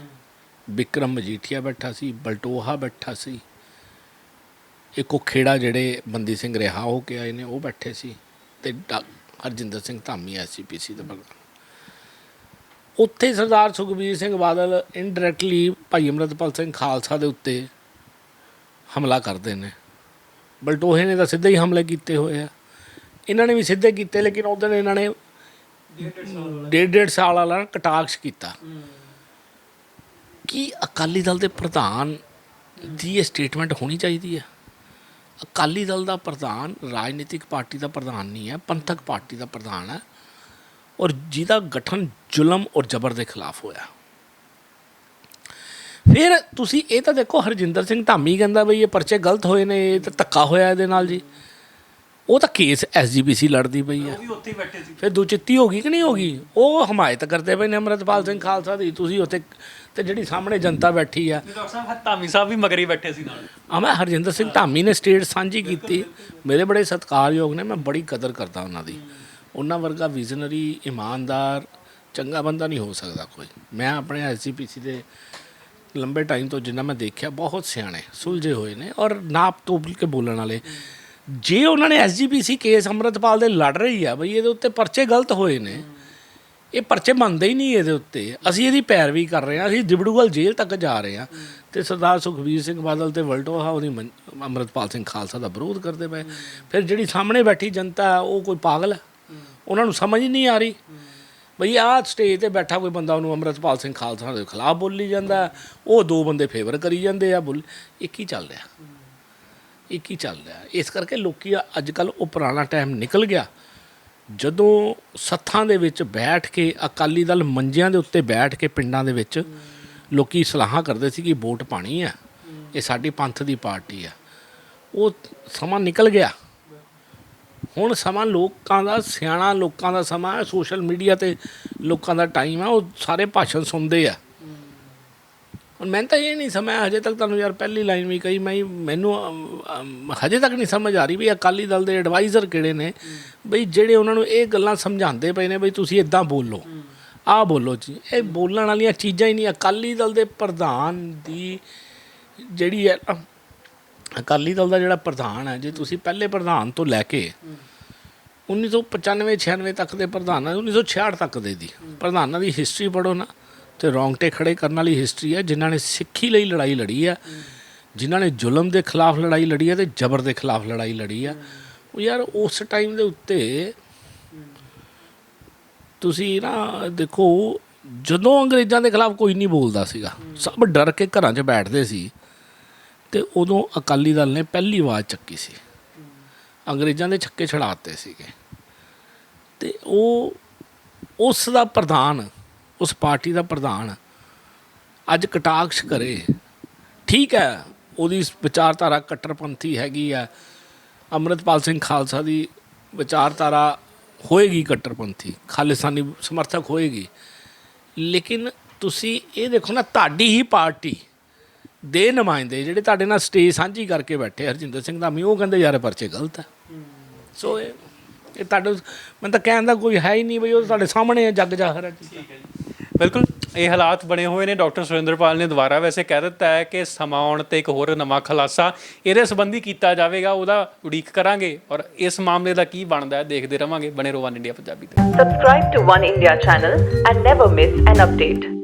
ਵਿਕਰਮ ਮਜੀਠੀਆ ਬੈਠਾ ਸੀ, ਬਲਟੋਹਾ ਬੈਠਾ ਸੀ। ਇੱਕ ਉਹ ਖੇੜਾ ਜਿਹੜੇ ਬੰਦੀ ਸਿੰਘ ਰਿਹਾ ਹੋ ਕੇ ਆਏ ਨੇ ਉਹ ਬੈਠੇ ਸੀ ਤੇ ਡਾ- ਹਰਜਿੰਦਰ ਸਿੰਘ ਧਾਮੀ ਐਸਜੀਪੀਸੀ ਦੇ ਪ੍ਰਧਾਨ ਉੱਥੇ ਸਰਦਾਰ ਸੁਖਬੀਰ ਸਿੰਘ ਬਾਦਲ ਇਨਡਾਇਰੈਕਟਲੀ ਭਾਈ ਅਮਰਤਪਾਲ ਸਿੰਘ ਖਾਲਸਾ ਦੇ ਉੱਤੇ ਹਮਲਾ ਕਰਦੇ ਨੇ। ਬਲਟੋਹੇ ਨੇ ਤਾਂ ਸਿੱਧੇ ਹੀ ਹਮਲੇ ਕੀਤੇ ਹੋਏ ਆ। ਇਹਨਾਂ ਨੇ ਵੀ ਸਿੱਧੇ ਕੀਤੇ, ਲੇਕਿਨ ਉਦੋਂ ਇਹਨਾਂ ਨੇ ਡੇਢ ਡੇਢ ਸਾਲ ਵਾਲਾ ਕਟਾਕਸ਼ ਕੀਤਾ। ਕੀ ਅਕਾਲੀ ਦਲ ਦੇ ਪ੍ਰਧਾਨ ਦੀ ਇਹ ਸਟੇਟਮੈਂਟ ਹੋਣੀ ਚਾਹੀਦੀ ਹੈ? ਅਕਾਲੀ ਦਲ ਦਾ ਪ੍ਰਧਾਨ ਰਾਜਨੀਤਿਕ ਪਾਰਟੀ ਦਾ ਪ੍ਰਧਾਨ ਨਹੀਂ ਹੈ ਪੰਥਕ ਪਾਰਟੀ ਦਾ ਪ੍ਰਧਾਨ ਹੈ ਔਰ ਜਿਹਦਾ ਗਠਨ ਜ਼ੁਲਮ ਔਰ ਜ਼ਬਰ ਦੇ ਖਿਲਾਫ ਹੋਇਆ। ਫਿਰ ਤੁਸੀਂ ਇਹ ਤਾਂ ਦੇਖੋ ਹਰਜਿੰਦਰ ਸਿੰਘ ਧਾਮੀ ਕਹਿੰਦਾ ਬਈ ਇਹ ਪਰਚੇ ਗਲਤ ਹੋਏ ਨੇ ਇਹ ਤਾਂ ਧੱਕਾ ਹੋਇਆ ਇਹਦੇ ਨਾਲ ਜੀ। ਉਹ ਤਾਂ ਕੇਸ ਐਸਜੀਪੀਸੀ ਲੜਦੀ ਪਈ ਹੈ। ਉਹ ਵੀ ਉੱਥੇ ਹੀ ਬੈਠੇ ਸੀ। ਫਿਰ ਦੁਚਿੱਤੀ ਹੋ ਗਈ ਕਿ ਨਹੀਂ ਹੋ ਗਈ? ਉਹ ਹਮਾਇਤ ਕਰਦੇ ਪਏ ਨੇ ਅਮਰਤਪਾਲ ਸਿੰਘ ਖਾਲਸਾ ਦੀ। ਤੁਸੀਂ ਉੱਥੇ ਤੇ ਜਿਹੜੀ ਸਾਹਮਣੇ ਜਨਤਾ ਬੈਠੀ ਆ। ਡਾਕਟਰ ਸਾਹਿਬ ਧਾਮੀ ਸਾਹਿਬ ਵੀ ਮਗਰ ਬੈਠੇ ਸੀ ਨਾਲ। ਆ ਮੈਂ ਹਰਜਿੰਦਰ ਸਿੰਘ ਧਾਮੀ ਨੇ ਸਟੇਟ ਸਾਂਝੀ ਕੀਤੀ। ਮੇਰੇ ਬੜੇ ਸਤਿਕਾਰਯੋਗ ਨੇ ਮੈਂ ਬੜੀ ਕਦਰ ਕਰਦਾ ਉਹਨਾਂ ਦੀ। ਉਹਨਾਂ ਵਰਗਾ ਵਿਜ਼ਨਰੀ ਇਮਾਨਦਾਰ ਚੰਗਾ ਬੰਦਾ ਨਹੀਂ ਹੋ ਸਕਦਾ ਕੋਈ। ਮੈਂ ਆਪਣੇ ਐਸਜੀਪੀਸੀ ਦੇ ਲੰਬੇ ਟਾਈਮ ਤੋਂ ਜਿੰਨਾ ਮੈਂ ਦੇਖਿਆ ਬਹੁਤ ਸਿਆਣੇ ਸੁਲਝੇ ਹੋਏ ਨੇ ਔਰ ਨਾਪ ਤੋਲ ਕੇ ਬੋਲਣ ਵਾਲੇ। ਜੇ ਉਹਨਾਂ ਨੇ ਐਸਜੀਪੀਸੀ ਕੇਸ ਅੰਮ੍ਰਿਤਪਾਲ ਦੇ ਲੜ ਰਹੀ ਆ ਬਈ ਇਹਦੇ ਉੱਤੇ ਪਰਚੇ ਗਲਤ ਹੋਏ ਨੇ ਇਹ ਪਰਚੇ ਮੰਨਦੇ ਹੀ ਨਹੀਂ ਇਹਦੇ ਉੱਤੇ। ਅਸੀਂ ਇਹਦੀ ਪੈਰਵੀ ਕਰ ਰਹੇ ਹਾਂ, ਅਸੀਂ ਦਿਬੜੂਗਲ ਜੇਲ੍ਹ ਤੱਕ ਜਾ ਰਹੇ ਹਾਂ। ਤੇ ਸਰਦਾਰ ਸੁਖਬੀਰ ਸਿੰਘ ਬਾਦਲ ਤੇ ਵਲਟੋਹਾ ਉਹਦੀ ਮਨ- ਅੰਮ੍ਰਿਤਪਾਲ ਸਿੰਘ ਖਾਲਸਾ ਦਾ ਵਿਰੋਧ ਕਰਦੇ ਪਏ। ਫਿਰ ਜਿਹੜੀ ਸਾਹਮਣੇ ਬੈਠੀ ਜਨਤਾ, ਉਹ ਕੋਈ ਪਾਗਲ ਹੈ? ਉਹਨਾਂ ਨੂੰ ਸਮਝ ਨਹੀਂ ਆ ਰਹੀ। ਬਈ ਆਹ ਸਟੇਜ ਤੇ ਬੈਠਾ ਕੋਈ ਬੰਦਾ, ਉਹਨੂੰ ਅੰਮ੍ਰਿਤਪਾਲ ਸਿੰਘ ਖਾਲਸਾ ਦੇ ਖਿਲਾਫ ਬੋਲੀ ਜਾਂਦਾ ਉਹ ਦੋ ਬੰਦੇ ਫੇਵਰ ਕਰੀ ਜਾਂਦੇ ਆ ਬੋਲ ਇਹ ਕੀ ਚੱਲ ਰਿਹਾ। ਇਹ ਕੀ ਚੱਲ ਰਿਹਾ। ਇਸ ਕਰਕੇ ਲੋਕੀ ਅੱਜ ਕੱਲ ਉਹ ਪੁਰਾਣਾ ਟਾਈਮ ਨਿਕਲ ਗਿਆ। ਜਦੋਂ ਸੱਥਾਂ ਦੇ ਵਿੱਚ ਬੈਠ ਕੇ ਅਕਾਲੀ ਦਲ ਮੰਜਿਆਂ ਦੇ ਉੱਤੇ ਬੈਠ ਕੇ ਪਿੰਡਾਂ ਦੇ ਵਿੱਚ ਲੋਕੀ ਸਲਾਹਾਂ ਕਰਦੇ ਸੀ ਕਿ ਵੋਟ ਪਾਣੀ ਆ, ਇਹ ਸਾਡੀ ਪੰਥ ਦੀ ਪਾਰਟੀ ਆ। ਉਹ ਸਮਾਂ ਨਿਕਲ ਗਿਆ। ਹੁਣ ਸਮਾਂ ਲੋਕਾਂ ਦਾ, ਸਿਆਣਾ ਲੋਕਾਂ ਦਾ ਸਮਾਂ ਸੋਸ਼ਲ ਮੀਡੀਆ ਤੇ ਲੋਕਾਂ ਦਾ ਟਾਈਮ ਆ, ਉਹ ਸਾਰੇ ਭਾਸ਼ਣ ਸੁਣਦੇ ਆ। ਹੁਣ ਮੈਂ ਤਾਂ ਇਹ ਨਹੀਂ ਸਮਝ ਹਜੇ ਤੱਕ ਤੁਹਾਨੂੰ ਯਾਰ ਪਹਿਲੀ ਲਾਈਨ ਵੀ ਕਹੀ ਮੈਂ ਮੈਨੂੰ ਹਜੇ ਤੱਕ ਨਹੀਂ ਸਮਝ ਆ ਰਹੀ ਵੀ ਅਕਾਲੀ ਦਲ ਦੇ ਐਡਵਾਈਜ਼ਰ ਕਿਹੜੇ ਨੇ। ਬਈ ਜਿਹੜੇ ਉਹਨਾਂ ਨੂੰ ਇਹ ਗੱਲਾਂ ਸਮਝਾਉਂਦੇ ਪਏ ਨੇ ਬਈ ਤੁਸੀਂ ਇਦਾਂ ਬੋਲੋ ਆਹ ਬੋਲੋ ਜੀ। ਇਹ ਬੋਲਣ ਵਾਲੀਆਂ ਚੀਜ਼ਾਂ ਹੀ ਨਹੀਂ। ਅਕਾਲੀ ਦਲ ਦੇ ਪ੍ਰਧਾਨ ਦੀ ਜਿਹੜੀ ਹੈ ਨਾ, ਅਕਾਲੀ ਦਲ ਦਾ ਜਿਹੜਾ ਪ੍ਰਧਾਨ ਹੈ ਜੇ ਤੁਸੀਂ ਪਹਿਲੇ ਪ੍ਰਧਾਨ ਤੋਂ ਲੈ ਕੇ 1995 96 ਤੱਕ ਦੇ ਪ੍ਰਧਾਨਾਂ 1966 ਤੱਕ ਦੇ ਦੀ। ਪ੍ਰਧਾਨਾਂ ਦੀ ਹਿਸਟਰੀ ਪੜੋ ਨਾ। ਤੇ ਰੌਂਗਟੇ ਖੜੇ ਕਰਨ ਵਾਲੀ ਹਿਸਟਰੀ ਹੈ, ਜਿਨ੍ਹਾਂ ਨੇ ਸਿੱਖੀ ਲਈ ਲੜਾਈ ਲੜੀ ਹੈ, ਜਿਨ੍ਹਾਂ ਨੇ ਜ਼ੁਲਮ ਦੇ ਖਿਲਾਫ ਲੜਾਈ ਲੜੀ ਹੈ ਤੇ ਜ਼ਬਰ ਦੇ ਖਿਲਾਫ ਲੜਾਈ ਲੜੀ ਹੈ। ਉਹ ਯਾਰ ਉਸ ਟਾਈਮ ਦੇ ਉੱਤੇ ਤੁਸੀਂ ਨਾ ਦੇਖੋ, ਜਦੋਂ ਅੰਗਰੇਜ਼ਾਂ ਦੇ ਖਿਲਾਫ ਕੋਈ ਨਹੀਂ ਬੋਲਦਾ ਸੀਗਾ, ਸਭ ਡਰ ਕੇ ਘਰਾਂ 'ਚ ਬੈਠਦੇ ਸੀ ਤੇ ਉਦੋਂ ਅਕਾਲੀ ਦਲ ਨੇ ਪਹਿਲੀ ਆਵਾਜ਼ ਚੱਕੀ ਸੀ। ਅੰਗਰੇਜ਼ਾਂ ਦੇ ਛੱਕੇ ਛੜਾਤੇ ਸੀਗੇ। ਤੇ ਉਹ, ਉਸ ਦਾ ਪ੍ਰਧਾਨ ਉਸ ਪਾਰਟੀ ਦਾ ਪ੍ਰਧਾਨ ਅੱਜ ਕਟਾਕਸ਼ ਕਰੇ। ਠੀਕ ਹੈ, ਉਹਦੀ ਵਿਚਾਰਧਾਰਾ ਕੱਟਰਪੰਥੀ ਹੈਗੀ ਆ ਅੰਮ੍ਰਿਤਪਾਲ ਸਿੰਘ ਖਾਲਸਾ ਦੀ ਵਿਚਾਰਧਾਰਾ ਹੋਏਗੀ ਕੱਟਰਪੰਥੀ, ਖਾਲਿਸਤਾਨੀ ਸਮਰਥਕ ਹੋਏਗੀ। ਲੇਕਿਨ ਤੁਸੀਂ ਇਹ ਦੇਖੋ ਨਾ, ਤੁਹਾਡੀ ਹੀ ਪਾਰਟੀ ਦੇ ਨੁਮਾਇੰਦੇ ਜਿਹੜੇ ਤੁਹਾਡੇ ਨਾਲ ਸਟੇਜ ਸਾਂਝੀ ਕਰਕੇ ਬੈਠੇ ਹਰਜਿੰਦਰ ਸਿੰਘ ਧਾਮੀ ਉਹ ਕਹਿੰਦੇ ਯਾਰ ਪਰਚੇ ਗਲਤ ਹੈ ਸੋ ਇਹ ਇਹ ਤੁਹਾਡੇ, ਮੈਨੂੰ ਤਾਂ ਕਹਿਣ ਦਾ ਕੋਈ ਹੈ ਹੀ ਨਹੀਂ ਬਈ ਉਹ ਤੁਹਾਡੇ ਸਾਹਮਣੇ ਹੈ ਜੱਗ ਜ਼ਾਹਰ ਹੈ ਚੀਜ਼ਾਂ ਬਿਲਕੁਲ। ਇਹ ਹਾਲਾਤ ਬਣੇ ਹੋਏ ਨੇ। ਡਾਕਟਰ ਸੁਰਿੰਦਰਪਾਲ ਨੇ ਦੁਬਾਰਾ ਵੈਸੇ ਕਹਿ ਦਿੱਤਾ ਹੈ ਕਿ ਸਮਾਂ ਆਉਣ ਤੇ ਇੱਕ ਹੋਰ ਨਵਾਂ ਖੁਲਾਸਾ ਇਹਦੇ ਸੰਬੰਧੀ ਕੀਤਾ ਜਾਵੇਗਾ, ਉਹਦਾ ਉਡੀਕ ਕਰਾਂਗੇ ਔਰ ਇਸ ਮਾਮਲੇ ਦਾ ਕੀ ਬਣਦਾ ਹੈ, ਦੇਖਦੇ ਰਵਾਂਗੇ। ਬਣੇ ਰਹੋ ਵਨ ਇੰਡੀਆ ਪੰਜਾਬੀ ਤੇ। Subscribe to One India channel and never miss an update.